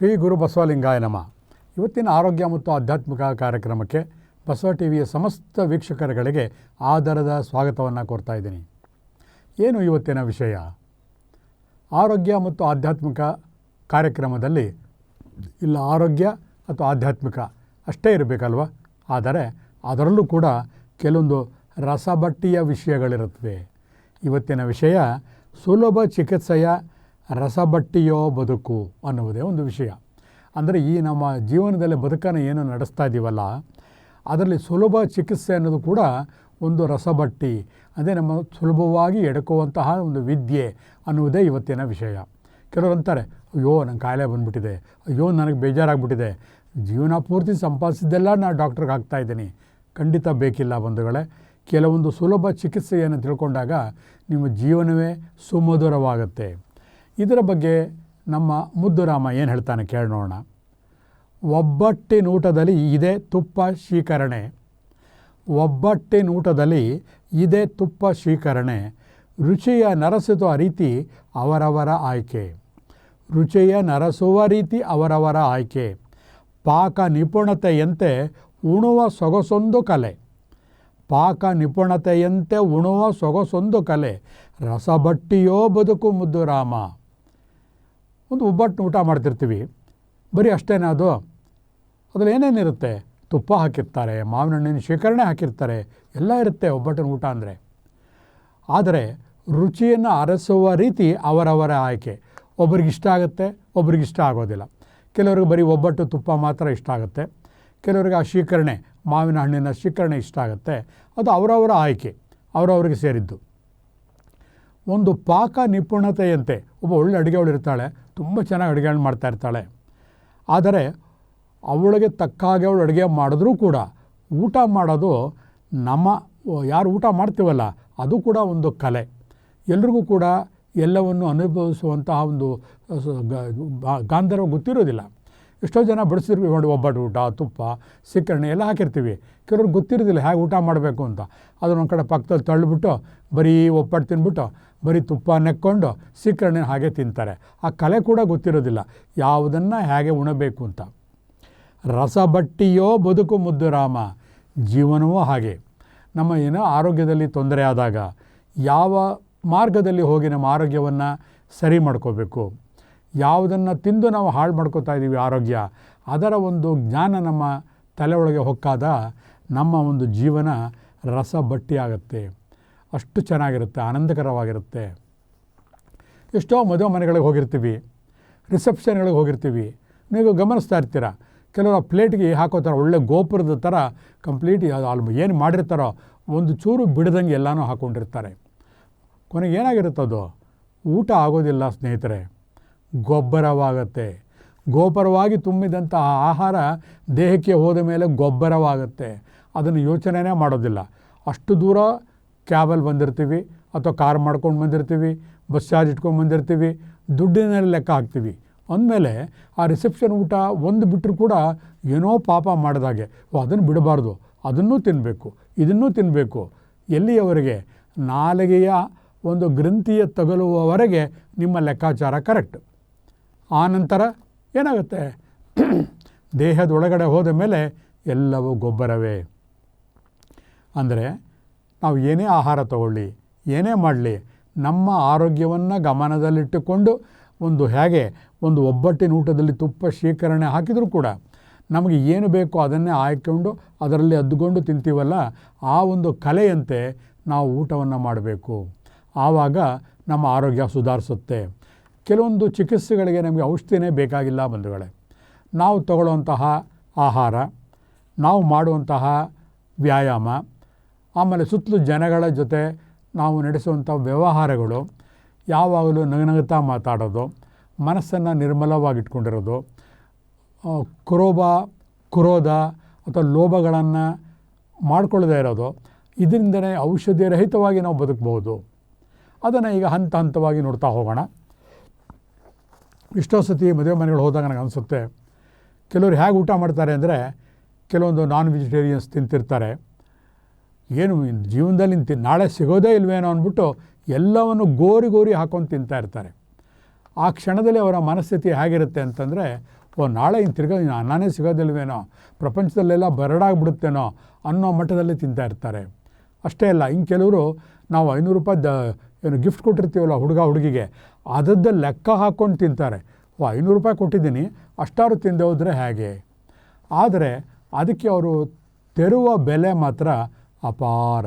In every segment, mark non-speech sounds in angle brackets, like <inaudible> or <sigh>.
ಶ್ರೀ ಗುರು ಬಸವಲಿಂಗಾಯ ನಮ. ಇವತ್ತಿನ ಆರೋಗ್ಯ ಮತ್ತು ಆಧ್ಯಾತ್ಮಿಕ ಕಾರ್ಯಕ್ರಮಕ್ಕೆ ಬಸವ ಟಿ ವಿಯ ಸಮಸ್ತ ವೀಕ್ಷಕರುಗಳಿಗೆ ಆಧಾರದ ಸ್ವಾಗತವನ್ನು ಕೋರ್ತಾ ಇದ್ದೀನಿ. ಏನು ಇವತ್ತಿನ ವಿಷಯ? ಆರೋಗ್ಯ ಮತ್ತು ಆಧ್ಯಾತ್ಮಿಕ ಕಾರ್ಯಕ್ರಮದಲ್ಲಿ ಇಲ್ಲ ಆರೋಗ್ಯ ಅಥವಾ ಆಧ್ಯಾತ್ಮಿಕ ಅಷ್ಟೇ ಇರಬೇಕಲ್ವ? ಆದರೆ ಅದರಲ್ಲೂ ಕೂಡ ಕೆಲವೊಂದು ರಸಬಟ್ಟಿಯ ವಿಷಯಗಳಿರುತ್ತವೆ ಇವತ್ತಿನ ವಿಷಯ ಸುಲಭ ಚಿಕಿತ್ಸೆಯ ರಸಬಟ್ಟಿಯೋ ಬದುಕು ಅನ್ನುವುದೇ ಒಂದು ವಿಷಯ. ಅಂದರೆ ಈ ನಮ್ಮ ಜೀವನದಲ್ಲಿ ಬದುಕನ್ನು ಏನು ನಡೆಸ್ತಾ ಇದ್ದೀವಲ್ಲ ಅದರಲ್ಲಿ ಸುಲಭ ಚಿಕಿತ್ಸೆ ಅನ್ನೋದು ಕೂಡ ಒಂದು ರಸಬಟ್ಟಿ, ಅದೇ ನಮ್ಮ ಸುಲಭವಾಗಿ ಎಡಕುವಂತಹ ಒಂದು ವಿದ್ಯೆ ಅನ್ನುವುದೇ ಇವತ್ತಿನ ವಿಷಯ. ಕೆಲವರು ಅಂತಾರೆ, ಅಯ್ಯೋ, ನಂಗೆ ಕಾಯಿಲೆ ಬಂದುಬಿಟ್ಟಿದೆ. ಅಯ್ಯೋ, ನನಗೆ ಬೇಜಾರಾಗ್ಬಿಟ್ಟಿದೆ. ಜೀವನ ಪೂರ್ತಿ ಸಂಪಾದಿಸಿದ್ದೆಲ್ಲ ನಾನು ಡಾಕ್ಟ್ರಿಗೆ ಹಾಕ್ತಾಯಿದ್ದೀನಿ ಖಂಡಿತ ಬೇಕಿಲ್ಲ ಬಂಧುಗಳೇ. ಕೆಲವೊಂದು ಸುಲಭ ಚಿಕಿತ್ಸೆಯನ್ನು ತಿಳ್ಕೊಂಡಾಗ ನಿಮ್ಮ ಜೀವನವೇ ಸುಮಧುರವಾಗುತ್ತೆ. ಇದರ ಬಗ್ಗೆ ನಮ್ಮ ಮುದ್ದುರಾಮ ಏನು ಹೇಳ್ತಾನೆ ಕೇಳೋಣ ಒಬ್ಬಟ್ಟಿನೂಟದಲ್ಲಿ ಇದೆ ತುಪ್ಪ ಶೀಕರಣೆ. ಒಬ್ಬಟ್ಟಿನೂಟದಲ್ಲಿ ಇದೆ ತುಪ್ಪ ಶೀಕರಣೆ. ರುಚಿಯ ನರಸುವ ರೀತಿ ಅವರವರ ಆಯ್ಕೆ. ರುಚಿಯ ನರಸುವ ರೀತಿ ಅವರವರ ಆಯ್ಕೆ. ಪಾಕ ನಿಪುಣತೆಯಂತೆ ಉಣುವ ಸೊಗಸೊಂದು ಕಲೆ. ಪಾಕ ನಿಪುಣತೆಯಂತೆ ಉಣುವ ಸೊಗಸೊಂದು ಕಲೆ. ರಸಬಟ್ಟಿಯೋ ಬದುಕು ಮುದ್ದು ರಾಮ ಒಂದು ಒಬ್ಬಟ್ಟು ಊಟ ಮಾಡ್ತಿರ್ತೀವಿ. ಬರೀ ಅಷ್ಟೇನೇ ಅದು. ಅದ್ರಲ್ಲಿ ಏನೇನಿರುತ್ತೆ? ತುಪ್ಪ ಹಾಕಿರ್ತಾರೆ ಮಾವಿನ ಹಣ್ಣಿನ ಶೇಖರಣೆ ಹಾಕಿರ್ತಾರೆ, ಎಲ್ಲ ಇರುತ್ತೆ ಒಬ್ಬಟ್ಟಿನ ಊಟ ಅಂದರೆ. ಆದರೆ ರುಚಿಯನ್ನು ಅರಸುವ ರೀತಿ ಅವರವರ ಆಯ್ಕೆ. ಒಬ್ರಿಗೆ ಇಷ್ಟ ಆಗುತ್ತೆ, ಒಬ್ರಿಗೆ ಇಷ್ಟ ಆಗೋದಿಲ್ಲ. ಕೆಲವ್ರಿಗೆ ಬರೀ ಒಬ್ಬಟ್ಟು, ತುಪ್ಪ ಮಾತ್ರ ಇಷ್ಟ ಆಗುತ್ತೆ. ಕೆಲವ್ರಿಗೆ ಆ ಶೀಕರಣೆ ಮಾವಿನ ಹಣ್ಣಿನ ಶೀಕರಣೆ ಇಷ್ಟ ಆಗುತ್ತೆ. ಅದು ಅವರವರ ಆಯ್ಕೆ, ಅವರವ್ರಿಗೆ ಸೇರಿದ್ದು. ಒಂದು ಪಾಕ ನಿಪುಣತೆಯಂತೆ. ಒಬ್ಬ ಒಳ್ಳೆ ಅಡುಗೆವಳು ಇರ್ತಾಳೆ, ತುಂಬ ಚೆನ್ನಾಗಿ ಅಡುಗೆಗಳನ್ನ ಮಾಡ್ತಾ ಇರ್ತಾಳೆ. ಆದರೆ ಅವಳಿಗೆ ತಕ್ಕ ಹಾಗೆ ಅವಳು ಅಡುಗೆ ಮಾಡಿದ್ರೂ ಕೂಡ ಊಟ ಮಾಡೋದು ನಮ್ಮ, ಯಾರು ಊಟ ಮಾಡ್ತೀವಲ್ಲ, ಅದು ಕೂಡ ಒಂದು ಕಲೆ. ಎಲ್ರಿಗೂ ಕೂಡ ಎಲ್ಲವನ್ನು ಅನುಭವಿಸುವಂತಹ ಒಂದು ಗಾಂಧರ್ವ ಗೊತ್ತಿರೋದಿಲ್ಲ. ಎಷ್ಟೋ ಜನ ಬಡಿಸಿರ್ತೀವಿ ನೋಡಿ ಒಬ್ಬಟ್ಟು ಊಟ, ತುಪ್ಪ ಸಿಕ್ಕರಣೆ ಎಲ್ಲ ಹಾಕಿರ್ತೀವಿ. ಕೆಲವ್ರಿಗೆ ಗೊತ್ತಿರೋದಿಲ್ಲ, ಹೇಗೆ ಊಟ ಮಾಡಬೇಕು ಅಂತ. ಅದನ್ನೊಂದು ಕಡೆ ಪಕ್ಕದಲ್ಲಿ ತಳ್ಳಿಬಿಟ್ಟು, ಬರೀ ಒಪ್ಪಟ್ಟು ತಿಂದ್ಬಿಟ್ಟು ಬರೀ ತುಪ್ಪ ನೆಕ್ಕೊಂಡು ಸಿಕ್ಕರಣೆ ಹಾಗೆ ತಿಂತಾರೆ. ಆ ಕಲೆ ಕೂಡ ಗೊತ್ತಿರೋದಿಲ್ಲ. ಯಾವುದನ್ನು ಹೇಗೆ ಉಣಬೇಕು ಅಂತ. ರಸಬಟ್ಟಿಯೋ ಬದುಕು ಮುದ್ದು ರಾಮ. ಜೀವನವೂ ಹಾಗೆ. ನಮ್ಮ ಏನೋ ಆರೋಗ್ಯದಲ್ಲಿ ತೊಂದರೆ ಆದಾಗ ಯಾವ ಮಾರ್ಗದಲ್ಲಿ ಹೋಗಿ ನಮ್ಮ ಆರೋಗ್ಯವನ್ನು ಸರಿ ಮಾಡ್ಕೋಬೇಕು? ಯಾವುದನ್ನು ತಿಂದು ನಾವು ಹಾಳು ಮಾಡ್ಕೋತಾ ಇದ್ದೀವಿ ಆರೋಗ್ಯ. ಅದರ ಒಂದು ಜ್ಞಾನ ನಮ್ಮ ತಲೆ ಒಳಗೆ ಹೊಕ್ಕಾದ ನಮ್ಮ ಒಂದು ಜೀವನ ರಸಬಟ್ಟಿ ಆಗುತ್ತೆ. ಅಷ್ಟು ಚೆನ್ನಾಗಿರುತ್ತೆ, ಆನಂದಕರವಾಗಿರುತ್ತೆ. ಎಷ್ಟೋ ಮದುವೆ ಮನೆಗಳಿಗೆ ಹೋಗಿರ್ತೀವಿ, ರಿಸೆಪ್ಷನ್ಗಳಿಗೆ ಹೋಗಿರ್ತೀವಿ. ನೀವು ಗಮನಿಸ್ತಾ ಇರ್ತೀರ, ಕೆಲವರು ಆ ಪ್ಲೇಟ್ಗೆ ಥರ ಒಳ್ಳೆ ಗೋಪುರದ ಥರ ಕಂಪ್ಲೀಟ್ ಅಲ್ಲಿ ಏನು ಮಾಡಿರ್ತಾರೋ ಒಂದು ಚೂರು ಬಿಡದಂಗೆ ಎಲ್ಲನೂ ಹಾಕ್ಕೊಂಡಿರ್ತಾರೆ ಕೊನೆಗೆ ಏನಾಗಿರುತ್ತದು ಊಟ ಆಗೋದಿಲ್ಲ ಸ್ನೇಹಿತರೆ. ಗೊಬ್ಬರವಾಗತ್ತೆ. ಗೋಪರವಾಗಿ ತುಂಬಿದಂತಹ ಆಹಾರ ದೇಹಕ್ಕೆ ಹೋದ ಮೇಲೆ ಗೊಬ್ಬರವಾಗುತ್ತೆ. ಅದನ್ನು ಯೋಚನೆನೇ ಮಾಡೋದಿಲ್ಲ. ಅಷ್ಟು ದೂರ ಕ್ಯಾಬಲ್ಲಿ ಬಂದಿರ್ತೀವಿ ಅಥವಾ ಕಾರ್ ಮಾಡ್ಕೊಂಡು ಬಂದಿರ್ತೀವಿ ಬಸ್ ಚಾರ್ಜ್ ಇಟ್ಕೊಂಡು ಬಂದಿರ್ತೀವಿ, ದುಡ್ಡಿನಲ್ಲಿ ಲೆಕ್ಕ ಹಾಕ್ತೀವಿ. ಅಂದಮೇಲೆ ಆ ರಿಸೆಪ್ಷನ್ ಊಟ ಒಂದು ಬಿಟ್ಟರು ಕೂಡ ಏನೋ ಪಾಪ ಮಾಡಿದಾಗೆ ಓ, ಅದನ್ನು ಬಿಡಬಾರ್ದು, ಅದನ್ನು ತಿನ್ನಬೇಕು ಇದನ್ನು ತಿನ್ನಬೇಕು ಎಲ್ಲಿಯವರೆಗೆ? ನಾಲಿಗೆಯ ಒಂದು ಗ್ರಂಥಿಯ ತಗಲುವವರೆಗೆ ನಿಮ್ಮ ಲೆಕ್ಕಾಚಾರ ಕರೆಕ್ಟ್ ಆ ನಂತರ ಏನಾಗುತ್ತೆ? ದೇಹದೊಳಗಡೆ ಹೋದ ಮೇಲೆ ಎಲ್ಲವೂ ಗೊಬ್ಬರವೇ. ಅಂದರೆ ನಾವು ಏನೇ ಆಹಾರ ತಗೊಳ್ಳಿ, ಏನೇ ಮಾಡಲಿ, ನಮ್ಮ ಆರೋಗ್ಯವನ್ನು ಗಮನದಲ್ಲಿಟ್ಟುಕೊಂಡು ಒಂದು ಹೇಗೆ ಒಂದು ಒಬ್ಬಟ್ಟಿನ ಊಟದಲ್ಲಿ ತುಪ್ಪ ಶೇಖರಣೆ ಹಾಕಿದರೂ ಕೂಡ ನಮಗೆ ಏನು ಬೇಕೋ ಅದನ್ನೇ ಆಯ್ಕೊಂಡು ಅದರಲ್ಲಿ ಅದ್ದುಕೊಂಡು ತಿಂತೀವಲ್ಲ, ಆ ಒಂದು ಕಲೆಯಂತೆ ನಾವು ಊಟವನ್ನು ಮಾಡಬೇಕು. ಆವಾಗ ನಮ್ಮ ಆರೋಗ್ಯ ಸುಧಾರಿಸುತ್ತೆ. ಕೆಲವೊಂದು ಚಿಕಿತ್ಸೆಗಳಿಗೆ ನಮಗೆ ಔಷಧಿನೇ ಬೇಕಾಗಿಲ್ಲ ಬಂಧುಗಳೇ. ನಾವು ತಗೊಳ್ಳುವಂತಹ ಆಹಾರ, ನಾವು ಮಾಡುವಂತಹ ವ್ಯಾಯಾಮ ಆಮೇಲೆ ಸುತ್ತಲೂ ಜನಗಳ ಜೊತೆ ನಾವು ನಡೆಸುವಂಥ ವ್ಯವಹಾರಗಳು, ಯಾವಾಗಲೂ ನಗನಗುತ್ತಾ ಮಾತಾಡೋದು, ಮನಸ್ಸನ್ನು ನಿರ್ಮಲವಾಗಿಟ್ಕೊಂಡಿರೋದು ಕ್ರೋಭ ಕ್ರೋಧ ಅಥವಾ ಲೋಭಗಳನ್ನು ಮಾಡ್ಕೊಳ್ಳದೇ ಇರೋದು, ಇದರಿಂದನೇ ಔಷಧಿ ರಹಿತವಾಗಿ ನಾವು ಬದುಕಬಹುದು ಅದನ್ನು ಈಗ ಹಂತ ಹಂತವಾಗಿ ನೋಡ್ತಾ ಹೋಗೋಣ. ಎಷ್ಟೋ ಸತಿ ಮದುವೆ ಮನೆಗಳು ಹೋದಾಗ ನನಗೆ ಅನಿಸುತ್ತೆ, ಕೆಲವರು ಹೇಗೆ ಊಟ ಮಾಡ್ತಾರೆ ಅಂದರೆ, ಕೆಲವೊಂದು ನಾನ್ ವೆಜಿಟೇರಿಯನ್ಸ್ ತಿಂತಿರ್ತಾರೆ. ಏನು ಜೀವನದಲ್ಲಿ ಇಂತಿ ನಾಳೆ ಸಿಗೋದೇ ಇಲ್ವೇನೋ ಅಂದ್ಬಿಟ್ಟು ಎಲ್ಲವನ್ನು ಗೋರಿ ಗೋರಿ ಹಾಕೊಂಡು ತಿಂತಾ ಇರ್ತಾರೆ. ಆ ಕ್ಷಣದಲ್ಲಿ ಅವರ ಮನಸ್ಥಿತಿ ಹೇಗಿರುತ್ತೆ ಅಂತಂದರೆ, ಓ, ನಾಳೆ ಇನ್ನು ತಿರ್ಗೋ ಅನ್ನನೇ ಸಿಗೋದಿಲ್ವೇನೋ ಪ್ರಪಂಚದಲ್ಲೆಲ್ಲ ಬರಡಾಗ್ಬಿಡುತ್ತೇನೋ ಅನ್ನೋ ಮಟ್ಟದಲ್ಲಿ ತಿಂತಾ ಇರ್ತಾರೆ. ಅಷ್ಟೇ ಅಲ್ಲ ಇನ್ನು ಕೆಲವರು ನಾವು ಐನೂರು ರೂಪಾಯಿ ದ, ಏನು ಗಿಫ್ಟ್ ಕೊಟ್ಟಿರ್ತೀವಲ್ಲ ಹುಡುಗ ಹುಡುಗಿಗೆ, ಅದದ್ದು ಲೆಕ್ಕ ಹಾಕ್ಕೊಂಡು ತಿಂತಾರೆ. ಓ, ಐನೂರು ರೂಪಾಯಿ ಕೊಟ್ಟಿದ್ದೀನಿ, ಅಷ್ಟಾರು ತಿಂದೆ ಹೋದರೆ ಹೇಗೆ? ಆದರೆ, ಅದಕ್ಕೆ ಅವರು ತೆರುವ ಬೆಲೆ ಮಾತ್ರ ಅಪಾರ.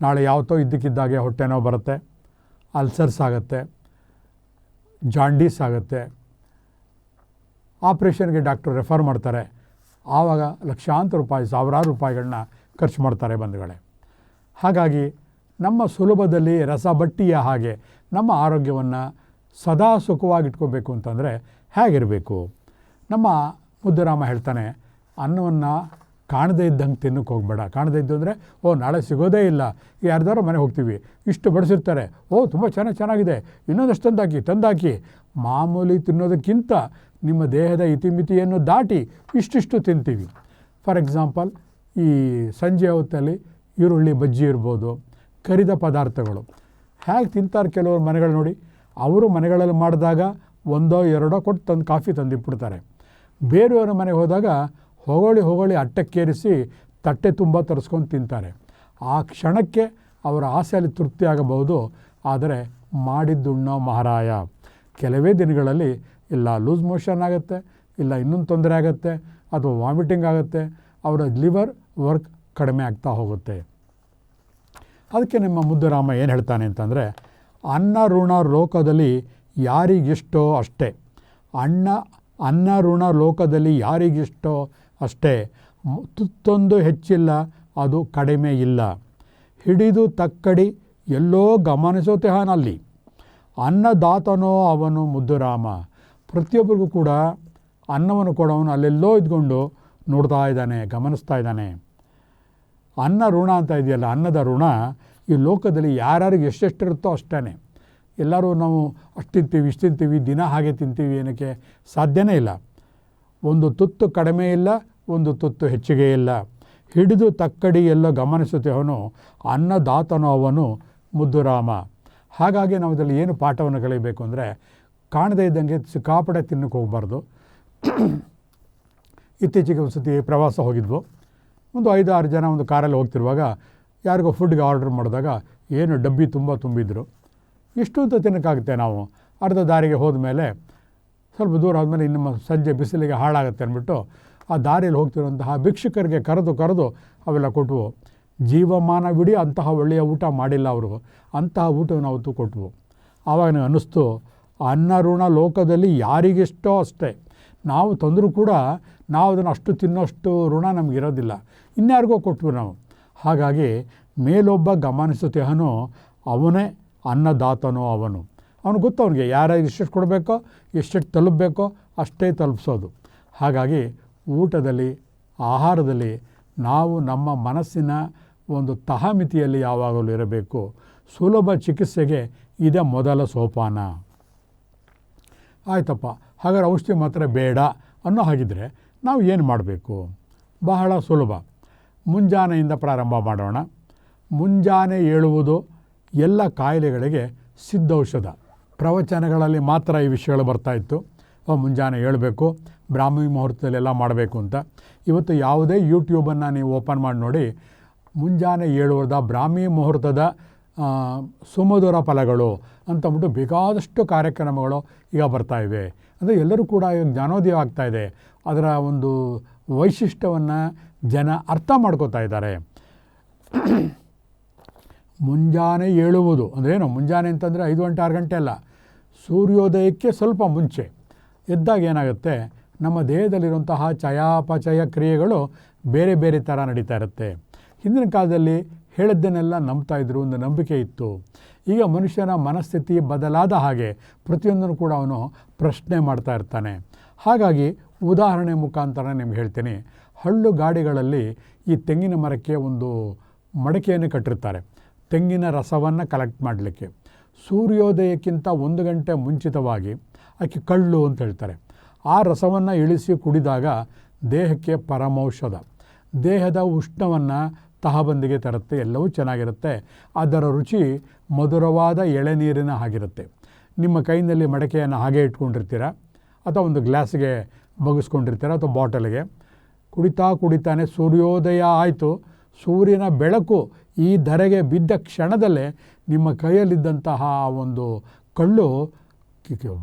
ನಾಳೆ ಯಾವತ್ತೋ ಇದ್ದಕ್ಕಿದ್ದಾಗೆ ಹೊಟ್ಟೆನೋ ಬರುತ್ತೆ, ಅಲ್ಸರ್ಸ್ ಆಗುತ್ತೆ, ಜಾಂಡೀಸ್ ಆಗುತ್ತೆ. ಆಪ್ರೇಷನ್ಗೆ ಡಾಕ್ಟ್ರು ರೆಫರ್ ಮಾಡ್ತಾರೆ. ಆವಾಗ ಲಕ್ಷಾಂತರ ರೂಪಾಯಿ, ಸಾವಿರಾರು ರೂಪಾಯಿಗಳನ್ನ ಖರ್ಚು ಮಾಡ್ತಾರೆ ಬಂಧುಗಳೇ. ಹಾಗಾಗಿ ನಮ್ಮ ಸುಲಭದಲ್ಲಿ ರಸಬಟ್ಟಿಯ ಹಾಗೆ ನಮ್ಮ ಆರೋಗ್ಯವನ್ನು ಸದಾ ಸುಖವಾಗಿಟ್ಕೋಬೇಕು ಅಂತಂದರೆ ಹೇಗಿರಬೇಕು? ನಮ್ಮ ಮುದ್ದುರಾಮ ಹೇಳ್ತಾನೆ, ಅನ್ನವನ್ನು ಕಾಣದೇ ಇದ್ದಂಗೆ ತಿನ್ನಕ್ಕೆ ಹೋಗಬೇಡ. ಕಾಣದೇ ಇದ್ದು ಅಂದರೆ, ಓ, ನಾಳೆ ಸಿಗೋದೇ ಇಲ್ಲ. ಯಾರ್ದಾರು ಮನೆಗೆ ಹೋಗ್ತೀವಿ. ಇಷ್ಟು ಬಡಿಸಿರ್ತಾರೆ. ಓ, ತುಂಬ ಚೆನ್ನಾಗಿ ಚೆನ್ನಾಗಿದೆ. ಇನ್ನೊಂದಷ್ಟು ತಂದಾಕಿ. ತಂದಾಕಿ ಮಾಮೂಲಿ ತಿನ್ನೋದಕ್ಕಿಂತ ನಿಮ್ಮ ದೇಹದ ಇತಿಮಿತಿಯನ್ನು ದಾಟಿ ಇಷ್ಟಿಷ್ಟು ತಿಂತೀವಿ. ಫಾರ್ ಎಕ್ಸಾಂಪಲ್, ಈ ಸಂಜೆ ಹೊತ್ತಲ್ಲಿ ಈರುಳ್ಳಿ, ಬಜ್ಜಿ ಇರ್ಬೋದು, ಕರಿದ ಪದಾರ್ಥಗಳು. ಹೇಗೆ ತಿಂತಾರೆ ಕೆಲವರು ಮನೆಗಳು ನೋಡಿ. ಅವರು ಮನೆಗಳಲ್ಲಿ ಮಾಡಿದಾಗ ಒಂದೋ ಎರಡೋ ಕೊಟ್ಟು ತಂದು ಕಾಫಿ ತಂದಿಟ್ಬಿಡ್ತಾರೆ. ಬೇರೆಯವರ ಮನೆಗೆ ಹೋದಾಗ ಹೊಗಳಿ ಹೊಗಳಿ ಅಟ್ಟಕ್ಕೇರಿಸಿ ತಟ್ಟೆ ತುಂಬ ತರಿಸ್ಕೊಂಡು ತಿಂತಾರೆ. ಆ ಕ್ಷಣಕ್ಕೆ ಅವರ ಆಸೆಯಲ್ಲಿ ತೃಪ್ತಿ ಆಗಬಹುದು. ಆದರೆ ಮಾಡಿದ್ದುಣ್ಣೋ ಮಹಾರಾಯ. ಕೆಲವೇ ದಿನಗಳಲ್ಲಿ ಇಲ್ಲ ಲೂಸ್ ಮೋಷನ್ ಆಗುತ್ತೆ, ಇಲ್ಲ ಇನ್ನೊಂದು ತೊಂದರೆ ಆಗುತ್ತೆ, ಅಥವಾ ವಾಮಿಟಿಂಗ್ ಆಗುತ್ತೆ, ಅವರ ಲಿವರ್ ವರ್ಕ್ ಕಡಿಮೆ ಆಗ್ತಾ ಹೋಗುತ್ತೆ. ಅದಕ್ಕೆ ನಿಮ್ಮ ಮುದ್ದುರಾಮ ಏನು ಹೇಳ್ತಾನೆ ಅಂತಂದರೆ, ಅನ್ನ, ಋಣ, ಲೋಕದಲ್ಲಿ ಯಾರಿಗಿಷ್ಟೋ ಅಷ್ಟೇ. ಅಣ್ಣ, ಅನ್ನ, ಋಣ, ಲೋಕದಲ್ಲಿ ಯಾರಿಗಿಷ್ಟೋ ಅಷ್ಟೇ. ತುತ್ತೊಂದು ಹೆಚ್ಚಿಲ್ಲ, ಅದು ಕಡಿಮೆ ಇಲ್ಲ. ಹಿಡಿದು ತಕ್ಕಡಿ ಎಲ್ಲೋ ಗಮನಿಸೋತೆಹನಲ್ಲಿ ಅನ್ನದಾತನೋ ಅವನು ಮುದ್ದುರಾಮ. ಪ್ರತಿಯೊಬ್ಬರಿಗೂ ಕೂಡ ಅನ್ನವನ್ನು ಕೊಡೋನು ಅಲ್ಲೆಲ್ಲೋ ಇದ್ಕೊಂಡು ನೋಡ್ತಾ ಇದ್ದಾನೆ, ಗಮನಿಸ್ತಾ ಇದ್ದಾನೆ. ಅನ್ನ ಋಣ ಅಂತ ಇದೆಯಲ್ಲ, ಅನ್ನದ ಋಣ ಈ ಲೋಕದಲ್ಲಿ ಯಾರ್ಯಾರಿಗೆ ಎಷ್ಟೆಷ್ಟಿರುತ್ತೋ ಅಷ್ಟೇ ಎಲ್ಲರೂ ನಾವು ಅಷ್ಟು ತಿಂತೀವಿ, ಇಷ್ಟು ತಿಂತೀವಿ, ದಿನ ಹಾಗೆ ತಿಂತೀವಿ ಏನಕ್ಕೆ ಸಾಧ್ಯನೇ ಇಲ್ಲ. ಒಂದು ತುತ್ತು ಕಡಿಮೆ ಇಲ್ಲ, ಒಂದು ತುತ್ತು ಹೆಚ್ಚಿಗೆ ಇಲ್ಲ. ಹಿಡಿದು ತಕ್ಕಡಿ ಎಲ್ಲ ಗಮನಿಸುತ್ತೇವನು ಅನ್ನದಾತನು ಅವನು ಮುದ್ದುರಾಮ. ಹಾಗಾಗಿ ನಾವು ಇದರಲ್ಲಿ ಏನು ಪಾಠವನ್ನು ಕಲಿಬೇಕು ಅಂದರೆ, ಕಾಣದೇ ಇದ್ದಂಗೆ ಸಿಕ್ಕಾಪಡೆ ತಿನ್ನಕ್ಕೆ ಹೋಗಬಾರ್ದು. <coughs> ಇತ್ತೀಚೆಗೆ ಒಂದು ಸತಿ ಪ್ರವಾಸ ಹೋಗಿದ್ವು. ಒಂದು ಐದು ಆರು ಜನ ಒಂದು ಕಾರಲ್ಲಿ ಹೋಗ್ತಿರುವಾಗ ಯಾರಿಗೋ ಫುಡ್ಗೆ ಆರ್ಡರ್ ಮಾಡಿದಾಗ ಏನು ಡಬ್ಬಿ ತುಂಬ ತುಂಬಿದ್ರು. ಇಷ್ಟು ಅಂತ ತಿನ್ನೋಕ್ಕಾಗುತ್ತೆ ನಾವು. ಅರ್ಧ ದಾರಿಗೆ ಹೋದ್ಮೇಲೆ ಸ್ವಲ್ಪ ದೂರ ಆದಮೇಲೆ ನಿಮ್ಮ ಸಂಜೆ ಬಿಸಿಲಿಗೆ ಹಾಳಾಗುತ್ತೆ ಅಂದ್ಬಿಟ್ಟು ಆ ದಾರಿಯಲ್ಲಿ ಹೋಗ್ತಿರುವಂತಹ ಭಿಕ್ಷುಕರಿಗೆ ಕರೆದು ಕರೆದು ಅವೆಲ್ಲ ಕೊಟ್ಟವು ಜೀವಮಾನವಿಡೀ ಅಂತಹ ಒಳ್ಳೆಯ ಊಟ ಮಾಡಿಲ್ಲ ಅವರು. ಅಂತಹ ಊಟವನ್ನು ಅವತ್ತು ಕೊಟ್ಟವು ಆವಾಗ ನನಗೆ ಅನ್ನಿಸ್ತು ಅನ್ನ ಋಣ ಲೋಕದಲ್ಲಿ ಯಾರಿಗೆಷ್ಟೋ ಅಷ್ಟೇ. ನಾವು ತಂದರೂ ಕೂಡ ನಾವು ಅದನ್ನು ಅಷ್ಟು ತಿನ್ನೋಷ್ಟು ಋಣ ನಮಗಿರೋದಿಲ್ಲ ಇನ್ಯಾರಿಗೋ ಕೊಟ್ವು ನಾವು. ಹಾಗಾಗಿ ಮೇಲೊಬ್ಬ ಗಮನಿಸುತ್ತೇಹನೋ ಅವನೇ ಅನ್ನದಾತನೋ ಅವನು. ಅವನು ಗೊತ್ತು ಅವನಿಗೆ ಯಾರು ಎಷ್ಟೆಷ್ಟು ಕೊಡಬೇಕೋ ಎಷ್ಟೆಷ್ಟು ತಲುಪಬೇಕೋ ಅಷ್ಟೇ ತಲುಪಿಸೋದು. ಹಾಗಾಗಿ ಊಟದಲ್ಲಿ, ಆಹಾರದಲ್ಲಿ ನಾವು ನಮ್ಮ ಮನಸ್ಸಿನ ಒಂದು ತಹಮಿತಿಯಲ್ಲಿ ಯಾವಾಗಲೂ ಇರಬೇಕು. ಸುಲಭ ಚಿಕಿತ್ಸೆಗೆ ಇದೇ ಮೊದಲ ಸೋಪಾನ. ಆಯ್ತಪ್ಪ, ಹಾಗಾದ್ರೆ ಔಷಧಿ ಮಾತ್ರ ಬೇಡ ಅನ್ನೋ ಹಾಗಿದ್ರೆ ನಾವು ಏನು ಮಾಡಬೇಕು? ಬಹಳ ಸುಲಭ. ಮುಂಜಾನೆಯಿಂದ ಪ್ರಾರಂಭ ಮಾಡೋಣ. ಮುಂಜಾನೆ ಏಳುವುದು ಎಲ್ಲ ಕಾಯಿಲೆಗಳಿಗೆ ಸಿದ್ಧೌಷಧ ಪ್ರವಚನಗಳಲ್ಲಿ ಮಾತ್ರ ಈ ವಿಷಯಗಳು ಬರ್ತಾಯಿತ್ತು ಇತ್ತು. ಮುಂಜಾನೆ ಹೇಳಬೇಕು, ಬ್ರಾಹ್ಮಿ ಮುಹೂರ್ತದಲ್ಲೆಲ್ಲ ಮಾಡಬೇಕು ಅಂತ. ಇವತ್ತು ಯಾವುದೇ ಯೂಟ್ಯೂಬನ್ನು ನೀವು ಓಪನ್ ಮಾಡಿ ನೋಡಿ, ಮುಂಜಾನೆ ಏಳುವುದ ಬ್ರಾಹ್ಮಿ ಮುಹೂರ್ತದ ಸುಮಧುರ ಫಲಗಳು ಅಂತಂದ್ಬಿಟ್ಟು ಬೇಕಾದಷ್ಟು ಕಾರ್ಯಕ್ರಮಗಳು ಈಗ ಬರ್ತಾ ಇವೆ. ಅಂದರೆ ಎಲ್ಲರೂ ಕೂಡ ಈಗ ಜ್ಞಾನೋದಯ ಆಗ್ತಾಯಿದೆ ಅದರ ಒಂದು ವೈಶಿಷ್ಟ್ಯವನ್ನು ಜನ ಅರ್ಥ ಮಾಡ್ಕೋತಾ ಇದ್ದಾರೆ. ಮುಂಜಾನೆ ಏಳುವುದು ಅಂದ್ರೇನು ಮುಂಜಾನೆ ಅಂತಂದರೆ ಐದು ಗಂಟೆ, ಆರು ಗಂಟೆ ಅಲ್ಲ. ಸೂರ್ಯೋದಯಕ್ಕೆ ಸ್ವಲ್ಪ ಮುಂಚೆ ಎದ್ದಾಗ ಏನಾಗುತ್ತೆ? ನಮ್ಮ ದೇಹದಲ್ಲಿರುವಂತಹ ಚಯಾಪಚಯ ಕ್ರಿಯೆಗಳು ಬೇರೆ ಬೇರೆ ಥರ ನಡೀತಾ ಇರುತ್ತೆ. ಹಿಂದಿನ ಕಾಲದಲ್ಲಿ ಹೇಳಿದ್ದನ್ನೆಲ್ಲ ನಂಬ್ತಾ ಇದ್ರು, ಒಂದು ನಂಬಿಕೆ ಇತ್ತು. ಈಗ ಮನುಷ್ಯನ ಮನಸ್ಥಿತಿ ಬದಲಾದ ಹಾಗೆ ಪ್ರತಿಯೊಂದನ್ನು ಕೂಡ ಅವನು ಪ್ರಶ್ನೆ ಮಾಡ್ತಾ ಇರ್ತಾನೆ. ಹಾಗಾಗಿ ಉದಾಹರಣೆ ಮುಖಾಂತರ ನಿಮ್ಗೆ ಹೇಳ್ತೀನಿ. ಹಳ್ಳು ಗಾಡಿಗಳಲ್ಲಿ ಈ ತೆಂಗಿನ ಮರಕ್ಕೆ ಒಂದು ಮಡಕೆಯನ್ನು ಕಟ್ಟಿರ್ತಾರೆ. ತೆಂಗಿನ ರಸವನ್ನು ಕಲೆಕ್ಟ್ ಮಾಡಲಿಕ್ಕೆ. ಸೂರ್ಯೋದಯಕ್ಕಿಂತ ಒಂದು ಗಂಟೆ ಮುಂಚಿತವಾಗಿ ಆಕೆ ಕಳ್ಳು ಅಂತ ಹೇಳ್ತಾರೆ. ಆ ರಸವನ್ನು ಇಳಿಸಿ ಕುಡಿದಾಗ ದೇಹಕ್ಕೆ ಪರಮೌಷಧ ದೇಹದ ಉಷ್ಣವನ್ನು ತಹಬಂದಿಗೆ ತರುತ್ತೆ, ಎಲ್ಲವೂ ಚೆನ್ನಾಗಿರುತ್ತೆ. ಅದರ ರುಚಿ ಮಧುರವಾದ ಎಳೆನೀರಿನ ಹಾಗಿರುತ್ತೆ. ನಿಮ್ಮ ಕೈನಲ್ಲಿ ಮಡಕೆಯನ್ನು ಹಾಗೆ ಇಟ್ಕೊಂಡಿರ್ತೀರ? ಅಥವಾ ಒಂದು ಗ್ಲಾಸ್ಗೆ ಬಗ್ಗಿಸ್ಕೊಂಡಿರ್ತೀರ ಅಥವಾ ಬಾಟಲ್ಗೆ? ಕುಡಿತಾ ಕುಡಿತಾನೆ ಸೂರ್ಯೋದಯ ಆಯಿತು. ಸೂರ್ಯನ ಬೆಳಕು ಈ ಧರೆಗೆ ಬಿದ್ದ ಕ್ಷಣದಲ್ಲೇ ನಿಮ್ಮ ಕೈಯಲ್ಲಿದ್ದಂತಹ ಒಂದು ಕಳ್ಳು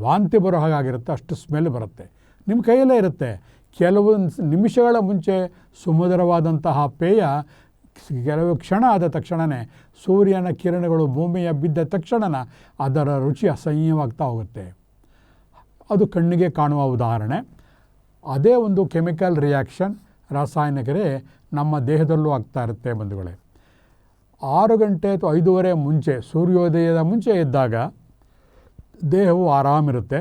ವಾಂತಿ ಬರೋ ಹಾಗಾಗಿರುತ್ತೆ, ಅಷ್ಟು ಸ್ಮೆಲ್ ಬರುತ್ತೆ. ನಿಮ್ಮ ಕೈಯಲ್ಲೇ ಇರುತ್ತೆ. ಕೆಲವೊಂದು ನಿಮಿಷಗಳ ಮುಂಚೆ ಸುಮಧುರವಾದಂತಹ ಪೇಯ ಕೆಲವು ಕ್ಷಣ ಆದ ತಕ್ಷಣವೇ ಸೂರ್ಯನ ಕಿರಣಗಳು ಭೂಮಿಯ ಬಿದ್ದ ತಕ್ಷಣನ ಅದರ ರುಚಿ ಅಸಹ್ಯವಾಗ್ತಾ ಹೋಗುತ್ತೆ. ಅದು ಕಣ್ಣಿಗೆ ಕಾಣುವ ಉದಾಹರಣೆ. ಅದೇ ಒಂದು ಕೆಮಿಕಲ್ ರಿಯಾಕ್ಷನ್ ರಾಸಾಯನಿಕರೇ ನಮ್ಮ ದೇಹದಲ್ಲೂ ಆಗ್ತಾ ಇರುತ್ತೆ ಬಂಧುಗಳೇ. ಆರು ಗಂಟೆ ಅಥವಾ ಐದೂವರೆ ಮುಂಚೆ, ಸೂರ್ಯೋದಯದ ಮುಂಚೆ ಇದ್ದಾಗ ದೇಹವು ಆರಾಮಿರುತ್ತೆ.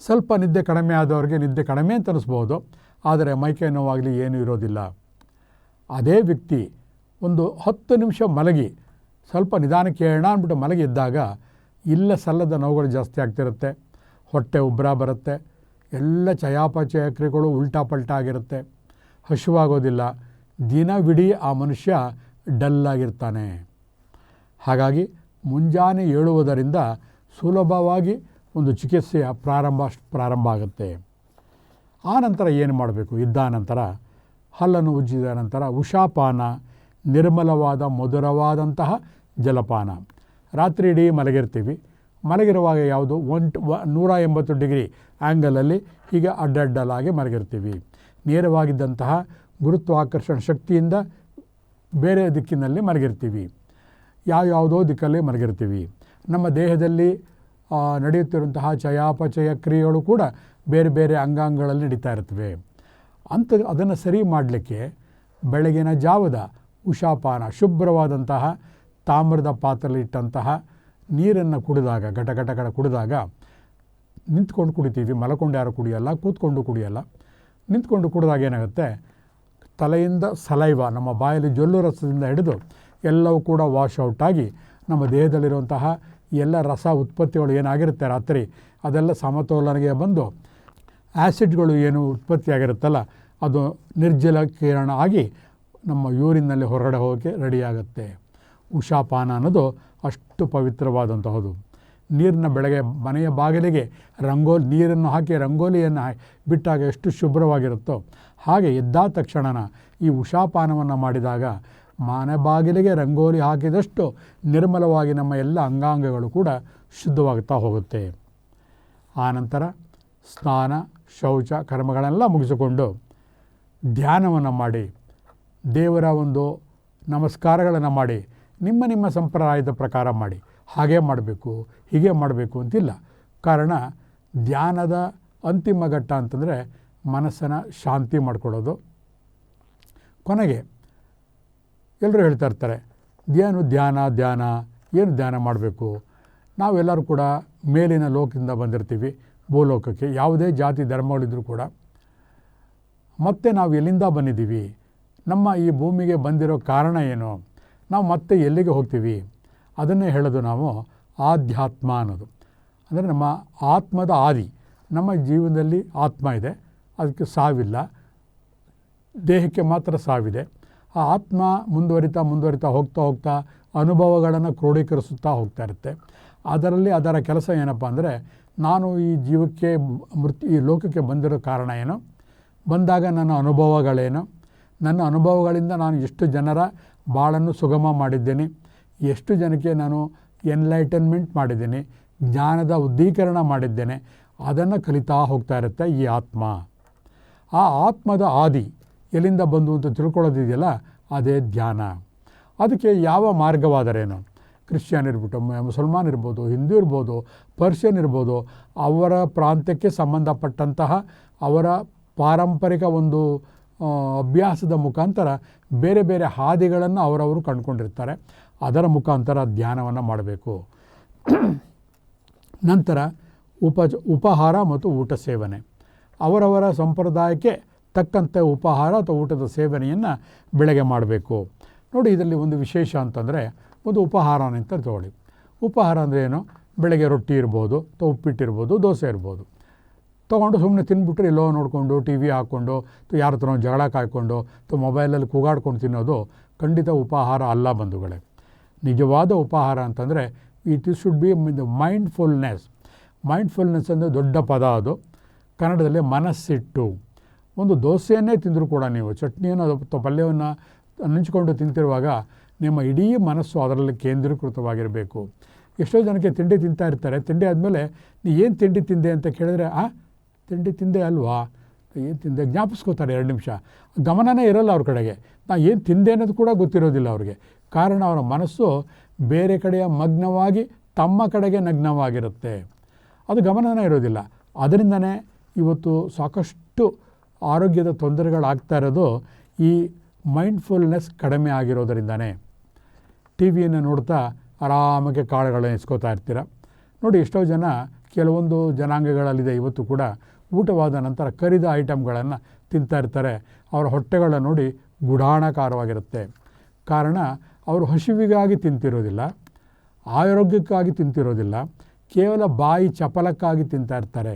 ಸ್ವಲ್ಪ ನಿದ್ದೆ ಕಡಿಮೆ ಆದವ್ರಿಗೆ ನಿದ್ದೆ ಕಡಿಮೆ ಅಂತ ಅನಿಸ್ಬೋದು. ಆದರೆ ಮೈಕೈ ನೋವಾಗಲಿ ಏನೂ ಇರೋದಿಲ್ಲ. ಅದೇ ವ್ಯಕ್ತಿ ಒಂದು ಹತ್ತು ನಿಮಿಷ ಮಲಗಿ, ಸ್ವಲ್ಪ ನಿಧಾನಕ್ಕೆ ಹೇಳೋಣ ಅಂದ್ಬಿಟ್ಟು ಮಲಗಿ ಇದ್ದಾಗ ಇಲ್ಲ ಸಲ್ಲದ ನೋವುಗಳು ಜಾಸ್ತಿ ಆಗ್ತಿರುತ್ತೆ. ಹೊಟ್ಟೆ ಉಬ್ಬರ ಬರುತ್ತೆ. ಎಲ್ಲ ಚಯಾಪಚಯ ಕ್ರಿಯೆಗಳು ಉಲ್ಟಾ ಪಲ್ಟಾ ಆಗಿರುತ್ತೆ. ಹಸಿವಾಗೋದಿಲ್ಲ ದಿನವಿಡೀ ಆ ಮನುಷ್ಯ ಡಲ್ಲಾಗಿರ್ತಾನೆ. ಹಾಗಾಗಿ ಮುಂಜಾನೆ ಏಳುವುದರಿಂದ ಸುಲಭವಾಗಿ ಒಂದು ಚಿಕಿತ್ಸೆಯ ಪ್ರಾರಂಭ ಪ್ರಾರಂಭ ಆಗುತ್ತೆ. ಆ ನಂತರ ಏನು ಮಾಡಬೇಕು? ಇದ್ದ ನಂತರ ಹಲ್ಲನ್ನು ಉಜ್ಜಿದ ನಂತರ ಉಷಾಪಾನ, ನಿರ್ಮಲವಾದ ಮಧುರವಾದಂತಹ ಜಲಪಾನ. ರಾತ್ರಿ ಇಡೀ ಮಲಗಿರ್ತೀವಿ. ಮಲಗಿರುವಾಗ ಯಾವುದು? ಒನ್ ನೂರ ಎಂಬತ್ತು ಡಿಗ್ರಿ ಆ್ಯಂಗಲಲ್ಲಿ ಹೀಗೆ ಅಡ್ಡಡ್ಡಲಾಗಿ ಮಲಗಿರ್ತೀವಿ. ನೇರವಾಗಿದ್ದಂತಹ ಗುರುತ್ವಾಕರ್ಷಣ ಶಕ್ತಿಯಿಂದ ಬೇರೆ ದಿಕ್ಕಿನಲ್ಲಿ ಮಲಗಿರ್ತೀವಿ. ಯಾವ ಯಾವುದೋ ದಿಕ್ಕಲ್ಲಿ ಮಲಗಿರ್ತೀವಿ. ನಮ್ಮ ದೇಹದಲ್ಲಿ ನಡೆಯುತ್ತಿರುವಂತಹ ಚಯಾಪಚಯ ಕ್ರಿಯೆಗಳು ಕೂಡ ಬೇರೆ ಬೇರೆ ಅಂಗಾಂಗಗಳಲ್ಲಿ ನಡೀತಾ ಇರ್ತವೆ. ಅಂಥ ಅದನ್ನು ಸರಿ ಮಾಡಲಿಕ್ಕೆ ಬೆಳಗಿನ ಜಾವದ ಉಷಾಪಾನ, ಶುಭ್ರವಾದಂತಹ ತಾಮ್ರದ ಪಾತ್ರೆಯಲ್ಲಿಟ್ಟಂತಹ ನೀರನ್ನು ಕುಡಿದಾಗ, ಘಟ ಘಟ ಘಟ ಕುಡಿದಾಗ ನಿಂತ್ಕೊಂಡು ಕುಡಿತೀವಿ. ಮಲಕೊಂಡು ಯಾರು ಕುಡಿಯಲ್ಲ, ಕೂತ್ಕೊಂಡು ಕುಡಿಯಲ್ಲ. ನಿಂತ್ಕೊಂಡು ಕುಡಿದಾಗ ಏನಾಗುತ್ತೆ? ತಲೆಯಿಂದ ಸಲೈವ, ನಮ್ಮ ಬಾಯಲ್ಲಿ ಜೊಲ್ಲು ರಸದಿಂದ ಹಿಡಿದು ಎಲ್ಲವೂ ಕೂಡ ವಾಶ್ ಔಟ್ ಆಗಿ ನಮ್ಮ ದೇಹದಲ್ಲಿರುವಂತಹ ಎಲ್ಲ ರಸ ಉತ್ಪತ್ತಿಗಳು ಏನಾಗಿರುತ್ತೆ ರಾತ್ರಿ, ಅದೆಲ್ಲ ಸಮತೋಲನೆಗೆ ಬಂದು ಆ್ಯಸಿಡ್ಗಳು ಏನು ಉತ್ಪತ್ತಿಯಾಗಿರುತ್ತಲ್ಲ ಅದು ನಿರ್ಜಲೀಕರಣ ಆಗಿ ನಮ್ಮ ಯೂರಿನಲ್ಲಿ ಹೊರಗಡೆ ಹೋಗೋಕ್ಕೆ ರೆಡಿಯಾಗುತ್ತೆ ಉಷಾಪಾನ ಅನ್ನೋದು ಅಷ್ಟು ಪವಿತ್ರವಾದಂತಹದ್ದು ನೀರಿನ ಬೆಳಗ್ಗೆ ಮನೆಯ ಬಾಗಿಲಿಗೆ ರಂಗೋಲಿ ನೀರನ್ನು ಹಾಕಿ ರಂಗೋಲಿಯನ್ನು ಬಿಟ್ಟಾಗ ಎಷ್ಟು ಶುಭ್ರವಾಗಿರುತ್ತೋ ಹಾಗೆ ಎದ್ದಾದ ತಕ್ಷಣನ ಈ ಉಷಾಪಾನವನ್ನು ಮಾಡಿದಾಗ ಮನೆ ಬಾಗಿಲಿಗೆ ರಂಗೋಲಿ ಹಾಕಿದಷ್ಟು ನಿರ್ಮಲವಾಗಿ ನಮ್ಮ ಎಲ್ಲ ಅಂಗಾಂಗಗಳು ಕೂಡ ಶುದ್ಧವಾಗುತ್ತಾ ಹೋಗುತ್ತೆ. ಆನಂತರ ಸ್ನಾನ, ಶೌಚ ಕರ್ಮಗಳೆಲ್ಲ ಮುಗಿಸಿಕೊಂಡು ಧ್ಯಾನವನ್ನು ಮಾಡಿ, ದೇವರ ಒಂದು ನಮಸ್ಕಾರಗಳನ್ನು ಮಾಡಿ, ನಿಮ್ಮ ನಿಮ್ಮ ಸಂಪ್ರದಾಯದ ಪ್ರಕಾರ ಮಾಡಿ, ಹಾಗೇ ಮಾಡಬೇಕು. ಹೀಗೆ ಮಾಡಬೇಕು ಅಂತಿಲ್ಲ. ಕಾರಣ ಧ್ಯಾನದ ಅಂತಿಮ ಘಟ್ಟ ಅಂತಂದರೆ ಮನಸ್ಸನ್ನು ಶಾಂತಿ ಮಾಡಿಕೊಡೋದು ಕೊನೆಗೆ ಎಲ್ಲರೂ ಹೇಳ್ತಾ ಇರ್ತಾರೆ ಏನು ಧ್ಯಾನ ಧ್ಯಾನ, ಏನು ಧ್ಯಾನ ಮಾಡಬೇಕು? ನಾವೆಲ್ಲರೂ ಕೂಡ ಮೇಲಿನ ಲೋಕದಿಂದ ಬಂದಿರ್ತೀವಿ, ಭೂಲೋಕಕ್ಕೆ, ಯಾವುದೇ ಜಾತಿ ಧರ್ಮಗಳಿದ್ರು ಕೂಡ. ಮತ್ತೆ ನಾವು ಎಲ್ಲಿಂದ ಬಂದಿದ್ದೀವಿ? ನಮ್ಮ ಈ ಭೂಮಿಗೆ ಬಂದಿರೋ ಕಾರಣ ಏನು? ನಾವು ಮತ್ತೆ ಎಲ್ಲಿಗೆ ಹೋಗ್ತೀವಿ? ಅದನ್ನೇ ಹೇಳೋದು ನಾವು ಆಧ್ಯಾತ್ಮ ಅನ್ನೋದು. ಅಂದರೆ ನಮ್ಮ ಆತ್ಮದ ಆದಿ, ನಮ್ಮ ಜೀವನದಲ್ಲಿ ಆತ್ಮ ಇದೆ, ಅದಕ್ಕೆ ಸಾವಿಲ್ಲ, ದೇಹಕ್ಕೆ ಮಾತ್ರ ಸಾವಿದೆ. ಆ ಆತ್ಮ ಮುಂದುವರಿತಾ ಮುಂದುವರಿತಾ ಹೋಗ್ತಾ ಹೋಗ್ತಾ ಅನುಭವಗಳನ್ನು ಕ್ರೋಢೀಕರಿಸುತ್ತಾ ಹೋಗ್ತಾ ಇರುತ್ತೆ. ಅದರಲ್ಲಿ ಅದರ ಕೆಲಸ ಏನಪ್ಪ ಅಂದರೆ, ನಾನು ಈ ಜೀವಕ್ಕೆ ಮೃತ್ಯು ಈ ಲೋಕಕ್ಕೆ ಬಂದಿರೋ ಕಾರಣ ಏನು? ಬಂದಾಗ ನನ್ನ ಅನುಭವಗಳೇನು? ನನ್ನ ಅನುಭವಗಳಿಂದ ನಾನು ಎಷ್ಟು ಜನರ ಬಾಳನ್ನು ಸುಗಮ ಮಾಡಿದ್ದೇನೆ? ಎಷ್ಟು ಜನಕ್ಕೆ ನಾನು ಎನ್ಲೈಟನ್ಮೆಂಟ್ ಮಾಡಿದ್ದೀನಿ, ಜ್ಞಾನದ ಉದ್ದೀಕರಣ ಮಾಡಿದ್ದೇನೆ, ಅದನ್ನು ಕಲಿತಾ ಹೋಗ್ತಾ ಇರುತ್ತೆ ಈ ಆತ್ಮ. ಆ ಆತ್ಮದ ಆದಿ ಎಲ್ಲಿಂದ ಬಂದು ಅಂತ ತಿಳ್ಕೊಳ್ಳೋದಿದೆಯಲ್ಲ, ಅದೇ ಧ್ಯಾನ ಅದಕ್ಕೆ ಯಾವ ಮಾರ್ಗವಾದರೇನು? ಕ್ರಿಶ್ಚಿಯನ್ ಇರ್ಬಿಟ್ಟು ಮುಸಲ್ಮಾನ್ ಇರ್ಬೋದು, ಹಿಂದೂ ಇರ್ಬೋದು, ಪರ್ಷಿಯನ್ ಇರ್ಬೋದು, ಅವರ ಪ್ರಾಂತ್ಯಕ್ಕೆ ಸಂಬಂಧಪಟ್ಟಂತಹ ಅವರ ಪಾರಂಪರಿಕ ಒಂದು ಅಭ್ಯಾಸದ ಮುಖಾಂತರ ಬೇರೆ ಬೇರೆ ಹಾದಿಗಳನ್ನು ಅವರವರು ಕಂಡುಕೊಂಡಿರ್ತಾರೆ. ಅದರ ಮುಖಾಂತರ ಧ್ಯಾನವನ್ನು ಮಾಡಬೇಕು. ನಂತರ ಉಪ ಉಪಹಾರ ಮತ್ತು ಊಟ ಸೇವನೆ. ಅವರವರ ಸಂಪ್ರದಾಯಕ್ಕೆ ತಕ್ಕಂತೆ ಉಪಹಾರ ಅಥವಾ ಊಟದ ಸೇವನೆಯನ್ನು ಬೆಳಗ್ಗೆ ಮಾಡಬೇಕು. ನೋಡಿ ಇದರಲ್ಲಿ ಒಂದು ವಿಶೇಷ ಅಂತಂದರೆ ಒಂದು ಉಪಹಾರ ಅಂತ ತಗೊಳ್ಳಿ. ಉಪಹಾರ ಅಂದರೆ ಏನು? ಬೆಳಗ್ಗೆ ರೊಟ್ಟಿ ಇರ್ಬೋದು, ಅಥವಾ ಉಪ್ಪಿಟ್ಟಿರ್ಬೋದು ದೋಸೆ ಇರ್ಬೋದು. ತೊಗೊಂಡು ಸುಮ್ಮನೆ ತಿಂದ್ಬಿಟ್ರೆ ಎಲ್ಲೋ ನೋಡಿಕೊಂಡು ಟಿ ವಿ ಹಾಕ್ಕೊಂಡು ಯಾರ ಹತ್ರ ಜಗಳ ಕಾಯ್ಕೊಂಡು, ಅಥವಾ ಮೊಬೈಲಲ್ಲಿ ಕೂಗಾಡ್ಕೊಂಡು ತಿನ್ನೋದು ಖಂಡಿತ ಉಪಹಾರ ಅಲ್ಲ ಬಂಧುಗಳೇ. ನಿಜವಾದ ಉಪಹಾರ ಅಂತಂದರೆ it should be mindfulness mindfulness ಅಂದರೆ ದೊಡ್ಡ ಪದ ಅದು. ಕನ್ನಡದಲ್ಲಿ ಮನಸ್ಸಿಟ್ಟು. ಒಂದು ದೋಸೆಯನ್ನೇ ತಿಂದರೂ ಕೂಡ ನೀವು ಚಟ್ನಿಯನ್ನು ಪಲ್ಯವನ್ನು ನೆಂಚಿಕೊಂಡು ತಿಂತಿರುವಾಗ ನಿಮ್ಮ ಇಡೀ ಮನಸ್ಸು ಅದರಲ್ಲಿ ಕೇಂದ್ರೀಕೃತವಾಗಿರಬೇಕು. ಎಷ್ಟೋ ಜನಕ್ಕೆ ತಿಂಡಿ ತಿಂತಾ ಇರ್ತಾರೆ. ತಿಂಡಿ ಆದಮೇಲೆ, ನೀ ಏನು ತಿಂಡಿ ತಿಂದೆ? ಅಂತ ಕೇಳಿದ್ರೆ, ಆ, ತಿಂಡಿ ತಿಂದೆ ಅಲ್ವಾ? ಏನು ತಿಂದೆ? ಜ್ಞಾಪಿಸ್ಕೋತಾರೆ ಎರಡು ನಿಮಿಷ. ಗಮನನೇ ಇರಲ್ಲ ಅವ್ರ ಕಡೆಗೆ. ನಾ ಏನು ತಿಂದೆ ಅನ್ನೋದು ಕೂಡ ಗೊತ್ತಿರೋದಿಲ್ಲ ಅವ್ರಿಗೆ. ಕಾರಣ ಅವರ ಮನಸ್ಸು ಬೇರೆ ಕಡೆಯ ಮಗ್ನವಾಗಿ ತಮ್ಮ ಕಡೆಗೆ ನಗ್ನವಾಗಿರುತ್ತೆ. ಅದು ಗಮನನೇ ಇರೋದಿಲ್ಲ. ಅದರಿಂದನೇ ಇವತ್ತು ಸಾಕಷ್ಟು ಆರೋಗ್ಯದ ತೊಂದರೆಗಳಾಗ್ತಾ ಇರೋದು ಈ ಮೈಂಡ್ಫುಲ್ನೆಸ್ ಕಡಿಮೆ ಆಗಿರೋದರಿಂದನೇ. ಟಿ ವಿಯನ್ನು ನೋಡ್ತಾ ಆರಾಮಾಗಿ ಕಾಳುಗಳನ್ನ ಎಸ್ಕೋತಾ ಇರ್ತೀರ? ನೋಡಿ, ಎಷ್ಟೋ ಜನ ಕೆಲವೊಂದು ಜನಾಂಗಗಳಲ್ಲಿದೆ ಇವತ್ತು ಕೂಡ ಊಟವಾದ ನಂತರ ಕರಿದ ಐಟಮ್ಗಳನ್ನು ತಿಂತಾ ಇರ್ತಾರೆ. ಅವರ ಹೊಟ್ಟೆಗಳನ್ನ ನೋಡಿ ಗುಡಾಣಕಾರವಾಗಿರುತ್ತೆ. ಕಾರಣ ಅವರು ಹಸಿವಿಗಾಗಿ ತಿಂತಿರೋದಿಲ್ಲ, ಆರೋಗ್ಯಕ್ಕಾಗಿ ತಿಂತಿರೋದಿಲ್ಲ, ಕೇವಲ ಬಾಯಿ ಚಪಲಕ್ಕಾಗಿ ತಿಂತಾ ಇರ್ತಾರೆ.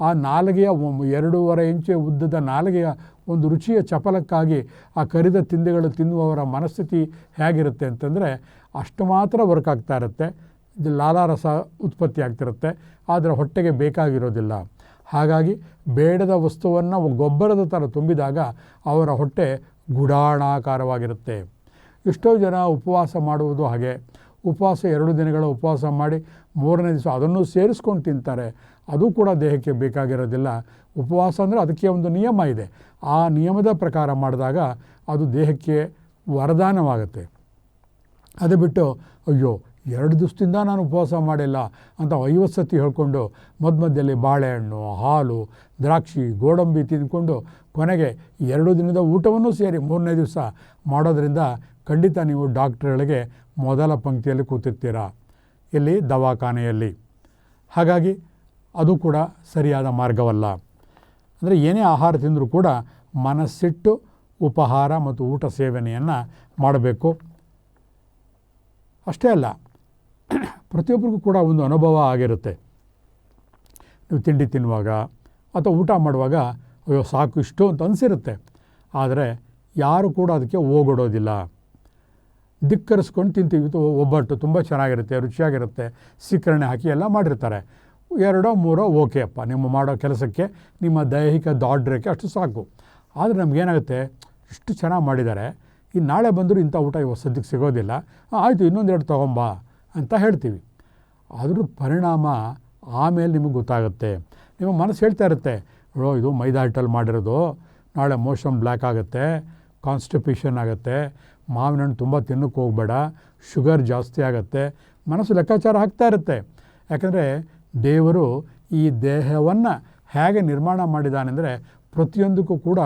ಆ ನಾಲಿಗೆಯ ಎರಡೂವರೆ ಇಂಚು ಉದ್ದದ ನಾಲಿಗೆಯ ಒಂದು ರುಚಿಯ ಚಪಲಕ್ಕಾಗಿ ಆ ಕರಿದ ತಿಂಡಿಗಳು ತಿನ್ನುವವರ ಮನಸ್ಥಿತಿ ಹೇಗಿರುತ್ತೆ ಅಂತಂದರೆ, ಅಷ್ಟು ಮಾತ್ರ ವರ್ಕ್ ಆಗ್ತಾ ಇರುತ್ತೆ. ಲಾಲಾರಸ ಉತ್ಪತ್ತಿ ಆಗ್ತಿರುತ್ತೆ, ಆದರೆ ಹೊಟ್ಟೆಗೆ ಬೇಕಾಗಿರೋದಿಲ್ಲ. ಹಾಗಾಗಿ ಬೇಡದ ವಸ್ತುವನ್ನು ಗೊಬ್ಬರದ ಥರ ತುಂಬಿದಾಗ ಅವರ ಹೊಟ್ಟೆ ಗುಡಾಣಾಕಾರವಾಗಿರುತ್ತೆ. ಎಷ್ಟೋ ಜನ ಉಪವಾಸ ಮಾಡುವುದು ಹಾಗೆ. ಉಪವಾಸ ಎರಡು ದಿನಗಳ ಉಪವಾಸ ಮಾಡಿ ಮೂರನೇ ದಿವಸ ಅದನ್ನು ಸೇರಿಸ್ಕೊಂಡು ತಿಂತಾರೆ. ಅದು ಕೂಡ ದೇಹಕ್ಕೆ ಬೇಕಾಗಿರೋದಿಲ್ಲ. ಉಪವಾಸ ಅಂದರೆ ಅದಕ್ಕೆ ಒಂದು ನಿಯಮ ಇದೆ. ಆ ನಿಯಮದ ಪ್ರಕಾರ ಮಾಡಿದಾಗ ಅದು ದೇಹಕ್ಕೆ ವರದಾನವಾಗುತ್ತೆ. ಅದು ಬಿಟ್ಟು, ಅಯ್ಯೋ, ಎರಡು ದಿವಸದಿಂದ ನಾನು ಉಪವಾಸ ಮಾಡಿಲ್ಲ ಅಂತ ಐವತ್ತು ಸತಿ ಹೇಳ್ಕೊಂಡು ಮಧ್ಯ ಮಧ್ಯದಲ್ಲಿ ಬಾಳೆಹಣ್ಣು, ಹಾಲು, ದ್ರಾಕ್ಷಿ, ಗೋಡಂಬಿ ತಿಂದ್ಕೊಂಡು ಕೊನೆಗೆ ಎರಡು ದಿನದ ಊಟವನ್ನು ಸೇರಿ ಮೂರನೇ ದಿವಸ ಮಾಡೋದ್ರಿಂದ ಖಂಡಿತ ನೀವು ಡಾಕ್ಟ್ರ್ಗಳಿಗೆ ಮೊದಲ ಪಂಕ್ತಿಯಲ್ಲಿ ಕೂತಿರ್ತೀರಾ? ಇಲ್ಲಿ ದವಾಖಾನೆಯಲ್ಲಿ. ಹಾಗಾಗಿ ಅದು ಕೂಡ ಸರಿಯಾದ ಮಾರ್ಗವಲ್ಲ. ಅಂದರೆ ಏನೇ ಆಹಾರ ತಿಂದರೂ ಕೂಡ ಮನಸ್ಸಿಟ್ಟು ಉಪಹಾರ ಮತ್ತು ಊಟ ಸೇವನೆಯನ್ನು ಮಾಡಬೇಕು. ಅಷ್ಟೇ ಅಲ್ಲ, ಪ್ರತಿಯೊಬ್ಬರಿಗೂ ಕೂಡ ಒಂದು ಅನುಭವ ಆಗಿರುತ್ತೆ. ನೀವು ತಿಂಡಿ ತಿನ್ನುವಾಗ ಅಥವಾ ಊಟ ಮಾಡುವಾಗ, ಅಯ್ಯೋ ಸಾಕು ಇಷ್ಟು ಅಂತ ಅನಿಸಿರುತ್ತೆ. ಆದರೆ ಯಾರು ಕೂಡ ಅದಕ್ಕೆ ಹೋಗೊಡೋದಿಲ್ಲ. ಧಿಕ್ಕರಿಸ್ಕೊಂಡು ತಿಂತೀವಿ. ಒಬ್ಬಟ್ಟು ತುಂಬ ಚೆನ್ನಾಗಿರುತ್ತೆ, ರುಚಿಯಾಗಿರುತ್ತೆ. ಸೀಕರಣೆ ಹಾಕಿ ಎಲ್ಲ ಮಾಡಿರ್ತಾರೆ. ಎರಡೋ ಮೂರೋ ಓಕೆ ಅಪ್ಪ. ನಿಮ್ಮ ಮಾಡೋ ಕೆಲಸಕ್ಕೆ, ನಿಮ್ಮ ದೈಹಿಕ ದಾಡ್ರಕ್ಕೆ ಅಷ್ಟು ಸಾಕು. ಆದರೆ ನಮಗೇನಾಗುತ್ತೆ ಇಷ್ಟು ಚೆನ್ನಾಗಿ ಮಾಡಿದ್ದಾರೆ. ಈ ನಾಳೆ ಬಂದರೂ ಇಂಥ ಊಟ ಇವತ್ತು ಸದ್ಯಕ್ಕೆ ಸಿಗೋದಿಲ್ಲ. ಆಯಿತು ಇನ್ನೊಂದೆರಡು ತೊಗೊಂಬಾ ಅಂತ ಹೇಳ್ತೀವಿ. ಅದ್ರ ಪರಿಣಾಮ ಆಮೇಲೆ ನಿಮಗೆ ಗೊತ್ತಾಗುತ್ತೆ. ನಿಮ್ಮ ಮನಸ್ಸು ಹೇಳ್ತಾ ಇರುತ್ತೆ ಓ ಇದು ಮೈದಾ ಹಿಟ್ಟಲ್ಲಿ ಮಾಡಿರೋದು. ನಾಳೆ ಮೋಷನ್ ಬ್ಲ್ಯಾಕ್ ಆಗುತ್ತೆ ಕಾನ್ಸ್ಟಿಪೇಷನ್ ಆಗುತ್ತೆ. ಮಾವಿನ ಹಣ್ಣು ತುಂಬ ತಿನ್ನಕ್ಕೆ ಹೋಗಬೇಡ, ಶುಗರ್ ಜಾಸ್ತಿ ಆಗುತ್ತೆ, ಮನಸ್ಸು ಲೆಕ್ಕಾಚಾರ ಹಾಕ್ತಾ ಇರುತ್ತೆ. ಯಾಕಂದರೆ ದೇವರು ಈ ದೇಹವನ್ನು ಹೇಗೆ ನಿರ್ಮಾಣ ಮಾಡಿದಾನೆಂದರೆ ಪ್ರತಿಯೊಂದಕ್ಕೂ ಕೂಡ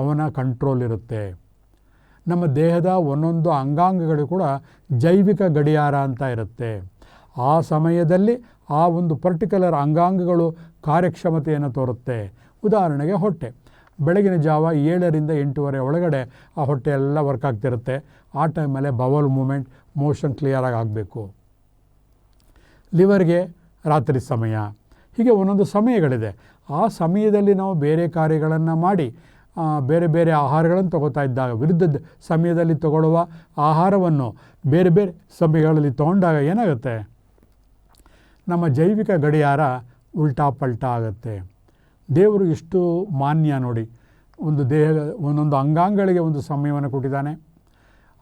ಅವನ ಕಂಟ್ರೋಲ್ ಇರುತ್ತೆ. ನಮ್ಮ ದೇಹದ ಒಂದೊಂದು ಅಂಗಾಂಗಗಳು ಕೂಡ ಜೈವಿಕ ಗಡಿಯಾರ ಅಂತ ಇರುತ್ತೆ. ಆ ಸಮಯದಲ್ಲಿ ಆ ಒಂದು ಪರ್ಟಿಕ್ಯುಲರ್ ಅಂಗಾಂಗಗಳು ಕಾರ್ಯಕ್ಷಮತೆಯನ್ನು ತೋರುತ್ತೆ. ಉದಾಹರಣೆಗೆ ಹೊಟ್ಟೆ. ಬೆಳಗಿನ ಜಾವ ಏಳರಿಂದ ಎಂಟೂವರೆ ಒಳಗಡೆ ಆ ಹೊಟ್ಟೆ ಎಲ್ಲ ವರ್ಕ್ ಆಗ್ತಿರುತ್ತೆ. ಆ ಟೈಮಲ್ಲೇ ಬವಲ್ ಮೂಮೆಂಟ್ ಮೋಷನ್ ಕ್ಲಿಯರಾಗಿ ಆಗಬೇಕು. ಲಿವರ್ಗೆ ರಾತ್ರಿ ಸಮಯ. ಹೀಗೆ ಒಂದೊಂದು ಸಮಯಗಳಿದೆ. ಆ ಸಮಯದಲ್ಲಿ ನಾವು ಬೇರೆ ಕಾರ್ಯಗಳನ್ನು ಮಾಡಿ ಬೇರೆ ಬೇರೆ ಆಹಾರಗಳನ್ನು ತಗೋತಾ ಇದ್ದಾಗ ವಿರುದ್ಧದ ಸಮಯದಲ್ಲಿ ತಗೊಳ್ಳುವ ಆಹಾರವನ್ನು ಬೇರೆ ಬೇರೆ ಸಮಯಗಳಲ್ಲಿ ತಗೊಂಡಾಗ ಏನಾಗುತ್ತೆ? ನಮ್ಮ ಜೈವಿಕ ಗಡಿಯಾರ ಉಲ್ಟಾ ಪಲ್ಟಾ ಆಗುತ್ತೆ. ದೇವರು ಎಷ್ಟು ಮಾನ್ಯ ನೋಡಿ. ಒಂದು ದೇಹ, ಒಂದೊಂದು ಅಂಗಾಂಗಗಳಿಗೆ ಒಂದು ಸಮಯವನ್ನು ಕೊಟ್ಟಿದ್ದಾನೆ.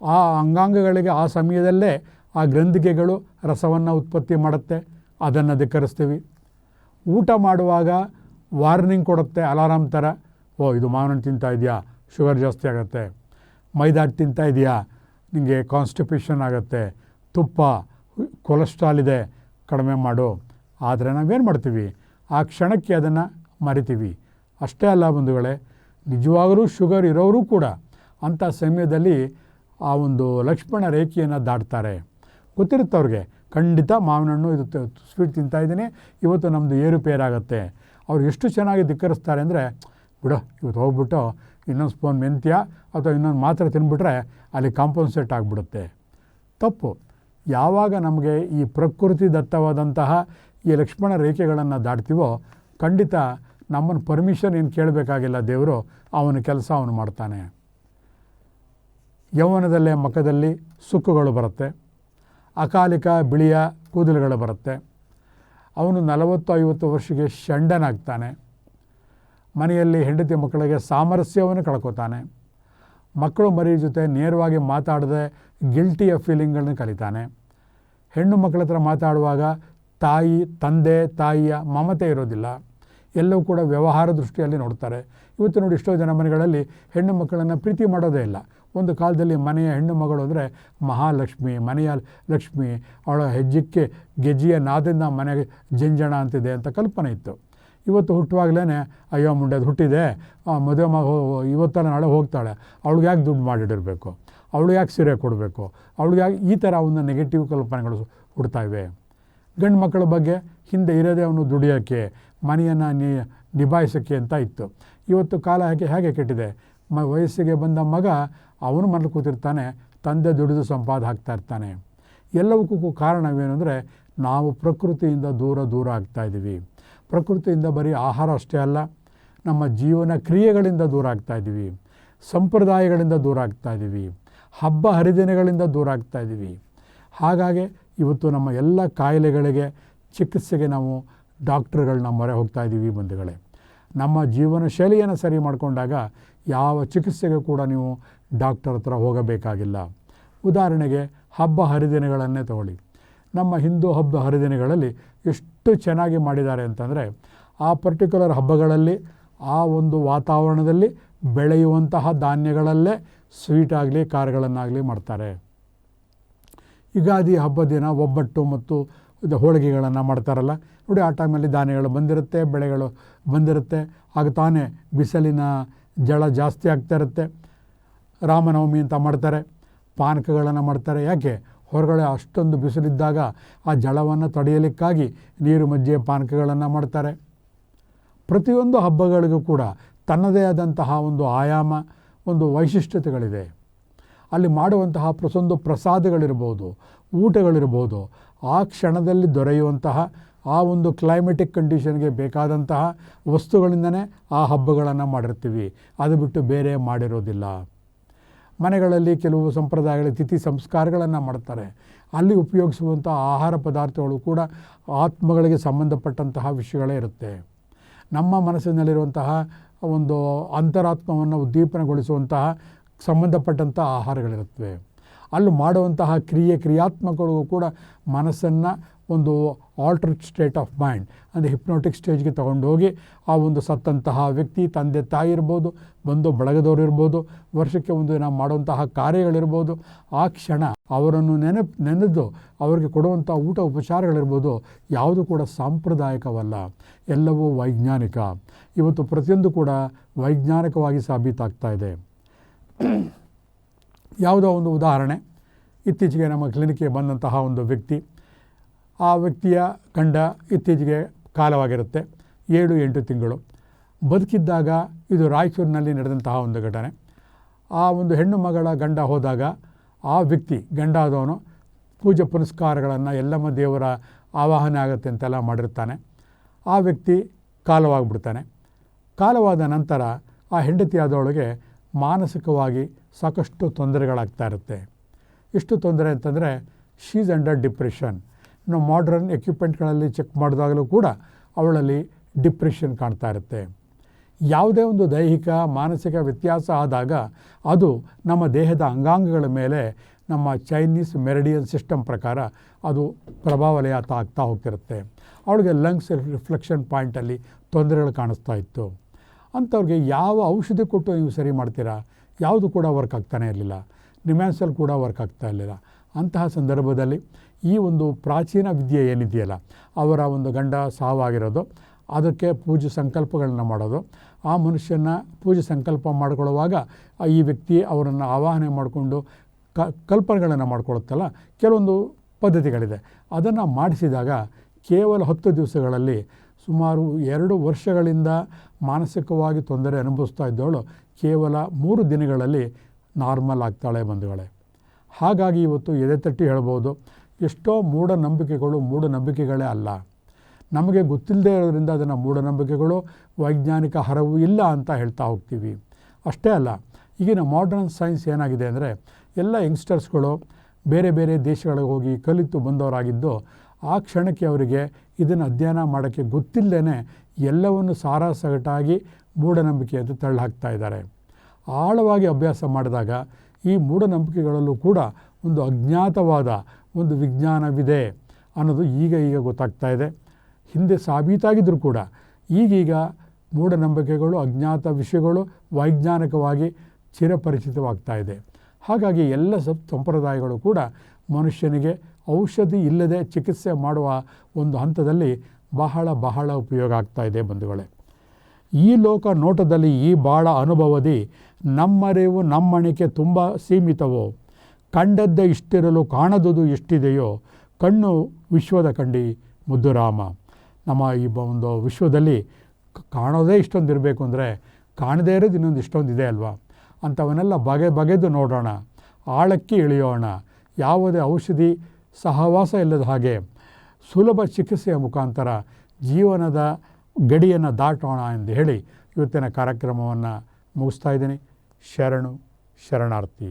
ಆ ಅಂಗಾಂಗಗಳಿಗೆ ಆ ಸಮಯದಲ್ಲೇ ಆ ಗ್ರಂಥಿಕೆಗಳು ರಸವನ್ನು ಉತ್ಪತ್ತಿ ಮಾಡುತ್ತೆ. ಅದನ್ನು ಧಿಕ್ಕರಿಸ್ತೀವಿ. ಊಟ ಮಾಡುವಾಗ ವಾರ್ನಿಂಗ್ ಕೊಡುತ್ತೆ, ಅಲಾರಾಮ್ ಥರ. ಓ, ಇದು ಮಾವಿನ ತಿಂತಾ ಇದೆಯಾ? ಶುಗರ್ ಜಾಸ್ತಿ ಆಗುತ್ತೆ. ಮೈದಾ ತಿಂತಾ ಇದೆಯಾ? ನಿಮಗೆ ಕಾನ್ಸ್ಟಿಪೇಷನ್ ಆಗುತ್ತೆ. ತುಪ್ಪ, ಕೊಲೆಸ್ಟ್ರಾಲ್ ಇದೆ, ಕಡಿಮೆ ಮಾಡು. ಆದರೆ ನಾವೇನು ಮಾಡ್ತೀವಿ? ಆ ಕ್ಷಣಕ್ಕೆ ಅದನ್ನು ಮರಿತೀವಿ ಅಷ್ಟೇ ಅಲ್ಲ ಬಂಧುಗಳೇ, ನಿಜವಾಗಲೂ ಶುಗರ್ ಇರೋರು ಕೂಡ ಅಂಥ ಸಮಯದಲ್ಲಿ ಆ ಒಂದು ಲಕ್ಷ್ಮಣ ರೇಖೆಯನ್ನು ದಾಟ್ತಾರೆ. ಗೊತ್ತಿರುತ್ತೆ ಅವ್ರಿಗೆ, ಖಂಡಿತ ಮಾವಿನ ಹಣ್ಣು ಇದು ಸ್ವೀಟ್ ತಿಂತಾಯಿದ್ದೀನಿ ಇವತ್ತು ನಮ್ಮದು ಏರುಪೇರಾಗುತ್ತೆ ಅವ್ರು ಎಷ್ಟು ಚೆನ್ನಾಗಿ ಧಿಕ್ಕರಿಸ್ತಾರೆ ಅಂದರೆ, ಬಿಡು, ಇವತ್ತು ಹೋಗ್ಬಿಟ್ಟು ಇನ್ನೊಂದು ಸ್ಪೂನ್ ಮೆಂತ್ಯ ಅಥವಾ ಇನ್ನೊಂದು ಮಾತ್ರೆ ತಿನ್ಬಿಟ್ರೆ ಅಲ್ಲಿ ಕಾಂಪನ್ಸೇಟ್ ಆಗಿಬಿಡುತ್ತೆ. ತಪ್ಪು. ಯಾವಾಗ ನಮಗೆ ಈ ಪ್ರಕೃತಿ ದತ್ತವಾದಂತಹ ಈ ಲಕ್ಷ್ಮಣ ರೇಖೆಗಳನ್ನು ದಾಟ್ತೀವೋ, ಖಂಡಿತ ನಮ್ಮನ್ನು ಪರ್ಮಿಷನ್ ಏನು ಕೇಳಬೇಕಾಗಿಲ್ಲ ದೇವರು, ಅವನ ಕೆಲಸ ಅವನು ಮಾಡ್ತಾನೆ. ಯೌವನದಲ್ಲೇ ಮಖದಲ್ಲಿ ಸುಕ್ಕುಗಳು ಬರುತ್ತೆ, ಅಕಾಲಿಕ ಬಿಳಿಯ ಕೂದಲುಗಳು ಬರುತ್ತೆ. ಅವನು ನಲವತ್ತು ಐವತ್ತು ವರ್ಷಕ್ಕೆ ಶಂಡನಾಗ್ತಾನೆ ಮನೆಯಲ್ಲಿ ಹೆಂಡತಿ ಮಕ್ಕಳಿಗೆ ಸಾಮರಸ್ಯವನ್ನು ಕಳ್ಕೊತಾನೆ. ಮಕ್ಕಳು ಮರಿ ಜೊತೆ ನೇರವಾಗಿ ಮಾತಾಡದೆ ಗಿಲ್ಟಿಯ ಫೀಲಿಂಗ್ಗಳನ್ನ ಕಲಿತಾನೆ. ಹೆಣ್ಣು ಮಕ್ಕಳ ಹತ್ರ ಮಾತಾಡುವಾಗ ತಾಯಿ, ತಂದೆ, ತಾಯಿಯ ಮಮತೆ ಇರೋದಿಲ್ಲ. ಎಲ್ಲವೂ ಕೂಡ ವ್ಯವಹಾರ ದೃಷ್ಟಿಯಲ್ಲಿ ನೋಡ್ತಾರೆ. ಇವತ್ತು ನೋಡಿ ಎಷ್ಟೋ ಜನ ಮನೆಗಳಲ್ಲಿ ಹೆಣ್ಣು ಮಕ್ಕಳನ್ನು ಪ್ರೀತಿ ಮಾಡೋದೇ ಇಲ್ಲ. ಒಂದು ಕಾಲದಲ್ಲಿ ಮನೆಯ ಹೆಣ್ಣು ಮಗಳು ಅಂದರೆ ಮಹಾಲಕ್ಷ್ಮಿ, ಮನೆಯ ಲಕ್ಷ್ಮಿ, ಅವಳ ಹೆಜ್ಜೆಕ್ಕೆ ಗೆಜ್ಜೆಯ ನಾದಿಂದ ಮನೆಗೆ ಜಂಜಣ ಅಂತಿದೆ ಅಂತ ಕಲ್ಪನೆ ಇತ್ತು. ಇವತ್ತು ಹುಟ್ಟುವಾಗಲೇ ಅಯ್ಯೋ ಮುಂಡೆದು ಹುಟ್ಟಿದೆ ಮದುವೆ ಮಗ ಇವತ್ತಲ್ಲ ನಾಳೆ ಹೋಗ್ತಾಳೆ, ಅವಳಿಗೆ ಯಾಕೆ ದುಡ್ಡು ಮಾಡಿಡಿರಬೇಕು ಅವಳು ಯಾಕೆ ಸೀರೆ ಕೊಡಬೇಕು? ಅವಳಿಗೆ ಯಾಕೆ ಈ ಥರ ಒಂದು ನೆಗೆಟಿವ್ ಕಲ್ಪನೆಗಳು ಹುಡ್ತಾಯಿವೆ ಗಂಡು ಮಕ್ಕಳ ಬಗ್ಗೆ ಹಿಂದೆ ಇರೋದೇ ಅವನು ದುಡಿಯೋಕ್ಕೆ ಮನೆಯನ್ನು ನಿ ನಿಭಾಯಿಸೋಕ್ಕೆ ಅಂತ ಇತ್ತು. ಇವತ್ತು ಕಾಲ ಹಾಕಿ ಹೇಗೆ ಕೆಟ್ಟಿದೆ? ಮ ವಯಸ್ಸಿಗೆ ಬಂದ ಮಗ ಅವನು ಮನೇಲಿ ಕೂತಿರ್ತಾನೆ, ತಂದೆ ದುಡಿದು ಸಂಪಾದ ಹಾಕ್ತಾ ಇರ್ತಾನೆ. ಎಲ್ಲವಕ್ಕೂ ಕಾರಣವೇನು ಅಂದರೆ, ನಾವು ಪ್ರಕೃತಿಯಿಂದ ದೂರ ದೂರ ಆಗ್ತಾ ಇದ್ದೀವಿ. ಪ್ರಕೃತಿಯಿಂದ ಬರೀ ಆಹಾರ ಅಷ್ಟೇ ಅಲ್ಲ, ನಮ್ಮ ಜೀವನ ಕ್ರಿಯೆಗಳಿಂದ ದೂರ ಆಗ್ತಾ ಇದ್ದೀವಿ. ಸಂಪ್ರದಾಯಗಳಿಂದ ದೂರ ಆಗ್ತಾ ಇದ್ದೀವಿ. ಹಬ್ಬ ಹರಿದಿನಗಳಿಂದ ದೂರ ಆಗ್ತಾ ಇದ್ದೀವಿ. ಹಾಗಾಗಿ ಇವತ್ತು ನಮ್ಮ ಎಲ್ಲ ಕಾಯಿಲೆಗಳಿಗೆ ಚಿಕಿತ್ಸೆಗೆ ನಾವು ಡಾಕ್ಟ್ರುಗಳನ್ನ ಮೊರೆ ಹೋಗ್ತಾ ಇದ್ದೀವಿ ಬಂಧುಗಳೇ. ನಮ್ಮ ಜೀವನ ಶೈಲಿಯನ್ನು ಸರಿ ಮಾಡಿಕೊಂಡಾಗ ಯಾವ ಚಿಕಿತ್ಸೆಗೆ ಕೂಡ ನೀವು ಡಾಕ್ಟರ್ ಹತ್ರ ಹೋಗಬೇಕಾಗಿಲ್ಲ. ಉದಾಹರಣೆಗೆ ಹಬ್ಬ ಹರಿದಿನಗಳನ್ನೇ ತಗೊಳ್ಳಿ. ನಮ್ಮ ಹಿಂದೂ ಹಬ್ಬ ಹರಿದಿನಗಳಲ್ಲಿ ಎಷ್ಟು ಚೆನ್ನಾಗಿ ಮಾಡಿದ್ದಾರೆ ಅಂತಂದರೆ, ಆ ಪರ್ಟಿಕ್ಯುಲರ್ ಹಬ್ಬಗಳಲ್ಲಿ, ಆ ಒಂದು ವಾತಾವರಣದಲ್ಲಿ ಬೆಳೆಯುವಂತಹ ಧಾನ್ಯಗಳಲ್ಲೇ ಸ್ವೀಟ್ ಆಗಲಿ, ಖಾರಗಳನ್ನಾಗಲಿ ಮಾಡ್ತಾರೆ. ಯುಗಾದಿ ಹಬ್ಬದ ದಿನ ಒಬ್ಬಟ್ಟು ಮತ್ತು ಇದು ಹೋಳಿಗೆಗಳನ್ನು ಮಾಡ್ತಾರಲ್ಲ ನೋಡಿ ಆ ಟೈಮಲ್ಲಿ ಧಾನ್ಯಗಳು ಬಂದಿರುತ್ತೆ, ಬೆಳೆಗಳು ಬಂದಿರುತ್ತೆ. ಆಗ ತಾನೇ ಬಿಸಿಲಿನ ಜಳ ಜಾಸ್ತಿ ಆಗ್ತಾ ಇರುತ್ತೆ. ರಾಮನವಮಿ ಅಂತ ಮಾಡ್ತಾರೆ, ಪಾನಕಗಳನ್ನು ಮಾಡ್ತಾರೆ. ಯಾಕೆ? ಹೊರಗಡೆ ಅಷ್ಟೊಂದು ಬಿಸಿಲಿದ್ದಾಗ ಆ ಜಳವನ್ನು ತಡೆಯಲಿಕ್ಕಾಗಿ ನೀರು ಮಜ್ಜಿಗೆ ಪಾನಕಗಳನ್ನು ಮಾಡ್ತಾರೆ. ಪ್ರತಿಯೊಂದು ಹಬ್ಬಗಳಿಗೂ ಕೂಡ ತನ್ನದೇ ಆದಂತಹ ಒಂದು ಆಯಾಮ, ಒಂದು ವೈಶಿಷ್ಟ್ಯತೆಗಳಿದೆ. ಅಲ್ಲಿ ಮಾಡುವಂತಹ ಪ್ರಸೊಂದು ಪ್ರಸಾದಗಳಿರ್ಬೋದು, ಊಟಗಳಿರ್ಬೋದು, ಆ ಕ್ಷಣದಲ್ಲಿ ದೊರೆಯುವಂತಹ ಆ ಒಂದು ಕ್ಲೈಮೆಟಿಕ್ ಕಂಡೀಷನ್ಗೆ ಬೇಕಾದಂತಹ ವಸ್ತುಗಳಿಂದನೇ ಆ ಹಬ್ಬಗಳನ್ನು ಮಾಡಿರ್ತೀವಿ. ಅದು ಬಿಟ್ಟು ಬೇರೆ ಮಾಡಿರೋದಿಲ್ಲ. ಮನೆಗಳಲ್ಲಿ ಕೆಲವು ಸಂಪ್ರದಾಯಗಳ ತಿಥಿ ಸಂಸ್ಕಾರಗಳನ್ನು ಮಾಡ್ತಾರೆ. ಅಲ್ಲಿ ಉಪಯೋಗಿಸುವಂಥ ಆಹಾರ ಪದಾರ್ಥಗಳು ಕೂಡ ಆತ್ಮಗಳಿಗೆ ಸಂಬಂಧಪಟ್ಟಂತಹ ವಿಷಯಗಳೇ ಇರುತ್ತೆ. ನಮ್ಮ ಮನಸ್ಸಿನಲ್ಲಿರುವಂತಹ ಒಂದು ಅಂತರಾತ್ಮವನ್ನು ಉದ್ದೀಪನಗೊಳಿಸುವಂತಹ ಸಂಬಂಧಪಟ್ಟಂಥ ಆಹಾರಗಳಿರುತ್ತವೆ. ಅಲ್ಲಿ ಮಾಡುವಂತಹ ಕ್ರಿಯೆ ಕ್ರಿಯಾತ್ಮಕಗಳಿಗೂ ಕೂಡ ಮನಸ್ಸನ್ನು ಒಂದು ಆಲ್ಟ್ರೇಟ್ ಸ್ಟೇಟ್ ಆಫ್ ಮೈಂಡ್ ಅಂದರೆ ಹಿಪ್ನೋಟಿಕ್ ಸ್ಟೇಜ್ಗೆ ತಗೊಂಡೋಗಿ ಆ ಒಂದು ಸತ್ತಂತಹ ವ್ಯಕ್ತಿ, ತಂದೆ, ತಾಯಿ ಇರ್ಬೋದು, ಬಂದು ಬಳಗದವರು ಇರ್ಬೋದು, ವರ್ಷಕ್ಕೆ ಒಂದು ದಿನ ಮಾಡುವಂತಹ ಕಾರ್ಯಗಳಿರ್ಬೋದು, ಆ ಕ್ಷಣ ಅವರನ್ನು ನೆನಪು, ನೆನೆದು ಅವರಿಗೆ ಕೊಡುವಂಥ ಊಟ ಉಪಚಾರಗಳಿರ್ಬೋದು, ಯಾವುದು ಕೂಡ ಸಾಂಪ್ರದಾಯಿಕವಲ್ಲ. ಎಲ್ಲವೂ ವೈಜ್ಞಾನಿಕ. ಇವತ್ತು ಪ್ರತಿಯೊಂದು ಕೂಡ ವೈಜ್ಞಾನಿಕವಾಗಿ ಸಾಬೀತಾಗ್ತಾ ಇದೆ. ಯಾವುದೋ ಒಂದು ಉದಾಹರಣೆ. ಇತ್ತೀಚೆಗೆ ನಮ್ಮ ಕ್ಲಿನಿಕ್ಗೆ ಬಂದಂತಹ ಒಂದು ವ್ಯಕ್ತಿ. ಆ ವ್ಯಕ್ತಿಯ ಗಂಡ ಇತ್ತೀಚೆಗೆ ಕಾಲವಾಗಿರುತ್ತೆ. ಏಳು, ಎಂಟು ತಿಂಗಳು. ಬದುಕಿದ್ದಾಗ ಇದು ರಾಯಚೂರಿನಲ್ಲಿ ನಡೆದಂತಹ ಒಂದು ಘಟನೆ. ಆ ಒಂದು ಹೆಣ್ಣು ಮಗಳ ಗಂಡ ಹೋದಾಗ ಆ ವ್ಯಕ್ತಿ, ಗಂಡ ಆದವನು ಪೂಜೆ ಪುನಸ್ಕಾರಗಳನ್ನು ಎಲ್ಲಮ್ಮ ದೇವರ ಆವಾಹನೆ ಆಗುತ್ತೆ ಅಂತೆಲ್ಲ ಮಾಡಿರ್ತಾನೆ. ಆ ವ್ಯಕ್ತಿ ಕಾಲವಾಗಿಬಿಡ್ತಾನೆ. ಕಾಲವಾದ ನಂತರ ಆ ಹೆಂಡತಿಯಾದವಳಿಗೆ ಮಾನಸಿಕವಾಗಿ ಸಾಕಷ್ಟು ತೊಂದರೆಗಳಾಗ್ತಾ ಇರುತ್ತೆ. ಎಷ್ಟು ತೊಂದರೆ ಅಂತಂದರೆ ಶೀಸ್ ಅಂಡರ್ ಡಿಪ್ರೆಷನ್ ಇನ್ನು ಮಾಡ್ರನ್ ಎಕ್ವಿಪ್ಮೆಂಟ್ಗಳಲ್ಲಿ ಚೆಕ್ ಮಾಡಿದಾಗಲೂ ಕೂಡ ಅವಳಲ್ಲಿ ಡಿಪ್ರೆಷನ್ ಕಾಣ್ತಾ ಇರುತ್ತೆ. ಯಾವುದೇ ಒಂದು ದೈಹಿಕ, ಮಾನಸಿಕ ವ್ಯತ್ಯಾಸ ಆದಾಗ ಅದು ನಮ್ಮ ದೇಹದ ಅಂಗಾಂಗಗಳ ಮೇಲೆ ನಮ್ಮ ಚೈನೀಸ್ ಮೆರಡಿಯನ್ ಸಿಸ್ಟಮ್ ಪ್ರಕಾರ ಅದು ಪ್ರಭಾವಲಯಾತ ಆಗ್ತಾ ಹೋಗ್ತಿರುತ್ತೆ. ಅವಳಿಗೆ ಲಂಗ್ಸ್ ರಿಫ್ಲೆಕ್ಷನ್ ಪಾಯಿಂಟಲ್ಲಿ ತೊಂದರೆಗಳು ಕಾಣಿಸ್ತಾ ಇತ್ತು. ಅಂಥವ್ರಿಗೆ ಯಾವ ಔಷಧಿ ಕೊಟ್ಟು ನೀವು ಸರಿ ಮಾಡ್ತೀರಾ? ಯಾವುದು ಕೂಡ ವರ್ಕ್ ಆಗ್ತಾನೆ ಇರಲಿಲ್ಲ. ನಿಮ್ಯಾನ್ಸಲ್ ಕೂಡ ವರ್ಕ್ ಆಗ್ತಾ ಇರಲಿಲ್ಲ. ಅಂತಹ ಸಂದರ್ಭದಲ್ಲಿ ಈ ಒಂದು ಪ್ರಾಚೀನ ವಿದ್ಯೆ ಏನಿದೆಯಲ್ಲ, ಅವರ ಒಂದು ಗಂಡ ಸಾವಾಗಿರೋದು, ಅದಕ್ಕೆ ಪೂಜೆ ಸಂಕಲ್ಪಗಳನ್ನ ಮಾಡೋದು. ಆ ಮನುಷ್ಯನ ಪೂಜೆ ಸಂಕಲ್ಪ ಮಾಡಿಕೊಳ್ಳುವಾಗ ಈ ವ್ಯಕ್ತಿ ಅವರನ್ನು ಆವಾಹನೆ ಮಾಡಿಕೊಂಡು ಕ, ಕಲ್ಪನೆಗಳನ್ನು ಮಾಡ್ಕೊಳ್ಳುತ್ತಲ್ಲ ಕೆಲವೊಂದು ಪದ್ಧತಿಗಳಿದೆ. ಅದನ್ನು ಮಾಡಿಸಿದಾಗ ಕೇವಲ ಹತ್ತು ದಿವಸಗಳಲ್ಲಿ ಸುಮಾರು ಎರಡು ವರ್ಷಗಳಿಂದ ಮಾನಸಿಕವಾಗಿ ತೊಂದರೆ ಅನುಭವಿಸ್ತಾ ಇದ್ದವಳು ಕೇವಲ ಮೂರು ದಿನಗಳಲ್ಲಿ ನಾರ್ಮಲ್ ಆಗ್ತಾಳೆ ಬಂಧುಗಳೇ. ಹಾಗಾಗಿ ಇವತ್ತು ಎದೆ ತಟ್ಟಿ ಹೇಳ್ಬೋದು. ಎಷ್ಟೋ ಮೂಢನಂಬಿಕೆಗಳು ಮೂಢನಂಬಿಕೆಗಳೇ ಅಲ್ಲ. ನಮಗೆ ಗೊತ್ತಿಲ್ಲದೆ ಇರೋದರಿಂದ ಅದನ್ನು ಮೂಢನಂಬಿಕೆಗಳು, ವೈಜ್ಞಾನಿಕ ಹರವು ಇಲ್ಲ ಅಂತ ಹೇಳ್ತಾ ಹೋಗ್ತೀವಿ. ಅಷ್ಟೇ ಅಲ್ಲ, ಈಗಿನ ಮಾಡರ್ನ್ ಸೈನ್ಸ್ ಏನಾಗಿದೆ ಅಂದರೆ ಎಲ್ಲ ಯಂಗ್ಸ್ಟರ್ಸ್ಗಳು ಬೇರೆ ಬೇರೆ ದೇಶಗಳಿಗೆ ಹೋಗಿ ಕಲಿತು ಬಂದವರಾಗಿದ್ದು ಆ ಕ್ಷಣಕ್ಕೆ ಅವರಿಗೆ ಇದನ್ನು ಅಧ್ಯಯನ ಮಾಡೋಕ್ಕೆ ಗೊತ್ತಿಲ್ಲದೇ ಎಲ್ಲವನ್ನು ಸಾರಾಸಗಟಾಗಿ ಮೂಢನಂಬಿಕೆ ಅಂತ ತಳ್ಳಾಕ್ತಾ ಇದ್ದಾರೆ. ಆಳವಾಗಿ ಅಭ್ಯಾಸ ಮಾಡಿದಾಗ ಈ ಮೂಢನಂಬಿಕೆಗಳಲ್ಲೂ ಕೂಡ ಒಂದು ಅಜ್ಞಾತವಾದ ಒಂದು ವಿಜ್ಞಾನವಿದೆ ಅನ್ನೋದು ಈಗ ಈಗ ಗೊತ್ತಾಗ್ತಾ ಇದೆ. ಹಿಂದೆ ಸಾಬೀತಾಗಿದ್ದರೂ ಕೂಡ ಈಗೀಗ ಮೂಢನಂಬಿಕೆಗಳು, ಅಜ್ಞಾತ ವಿಷಯಗಳು ವೈಜ್ಞಾನಿಕವಾಗಿ ಚಿರಪರಿಚಿತವಾಗ್ತಾ ಇದೆ. ಹಾಗಾಗಿ ಎಲ್ಲ ಸಪ್ ಸಂಪ್ರದಾಯಗಳು ಕೂಡ ಮನುಷ್ಯನಿಗೆ ಔಷಧಿ ಇಲ್ಲದೆ ಚಿಕಿತ್ಸೆ ಮಾಡುವ ಒಂದು ಹಂತದಲ್ಲಿ ಬಹಳ ಬಹಳ ಉಪಯೋಗ ಆಗ್ತಾ ಇದೆ ಬಂಧುಗಳೇ. ಈ ಲೋಕ ನೋಟದಲ್ಲಿ ಈ ಬಾಳ ಅನುಭವದಿ ನಮ್ಮರಿವು ನಮ್ಮಣಿಕೆ ತುಂಬ ಸೀಮಿತವೋ? ಕಂಡದ್ದೇ ಇಷ್ಟಿರಲು ಕಾಣದುದು ಎಷ್ಟಿದೆಯೋ ಕಣ್ಣು ವಿಶ್ವದ ಕಂಡಿ ಮುದ್ದುರಾಮ. ನಮ್ಮ ಈ ಒಂದು ವಿಶ್ವದಲ್ಲಿ ಕಾಣೋದೇ ಇಷ್ಟೊಂದು ಇರಬೇಕು ಅಂದರೆ ಕಾಣದೇ ಇರೋದು ಇನ್ನೊಂದು ಇಷ್ಟೊಂದು ಇದೆ ಅಲ್ವಾ? ಅಂಥವನ್ನೆಲ್ಲ ಬಗೆ ಬಗೆದು ನೋಡೋಣ, ಆಳಕ್ಕೆ ಇಳಿಯೋಣ ಯಾವುದೇ ಔಷಧಿ ಸಹವಾಸ ಇಲ್ಲದ ಹಾಗೆ ಸುಲಭ ಚಿಕಿತ್ಸೆಯ ಮುಖಾಂತರ ಜೀವನದ ಗಡಿಯನ್ನು ದಾಟೋಣ ಎಂದು ಹೇಳಿ ಇವತ್ತಿನ ಕಾರ್ಯಕ್ರಮವನ್ನು ಮುಗಿಸ್ತಾ ಇದ್ದೀನಿ. ಶರಣು, ಶರಣಾರ್ಥಿ.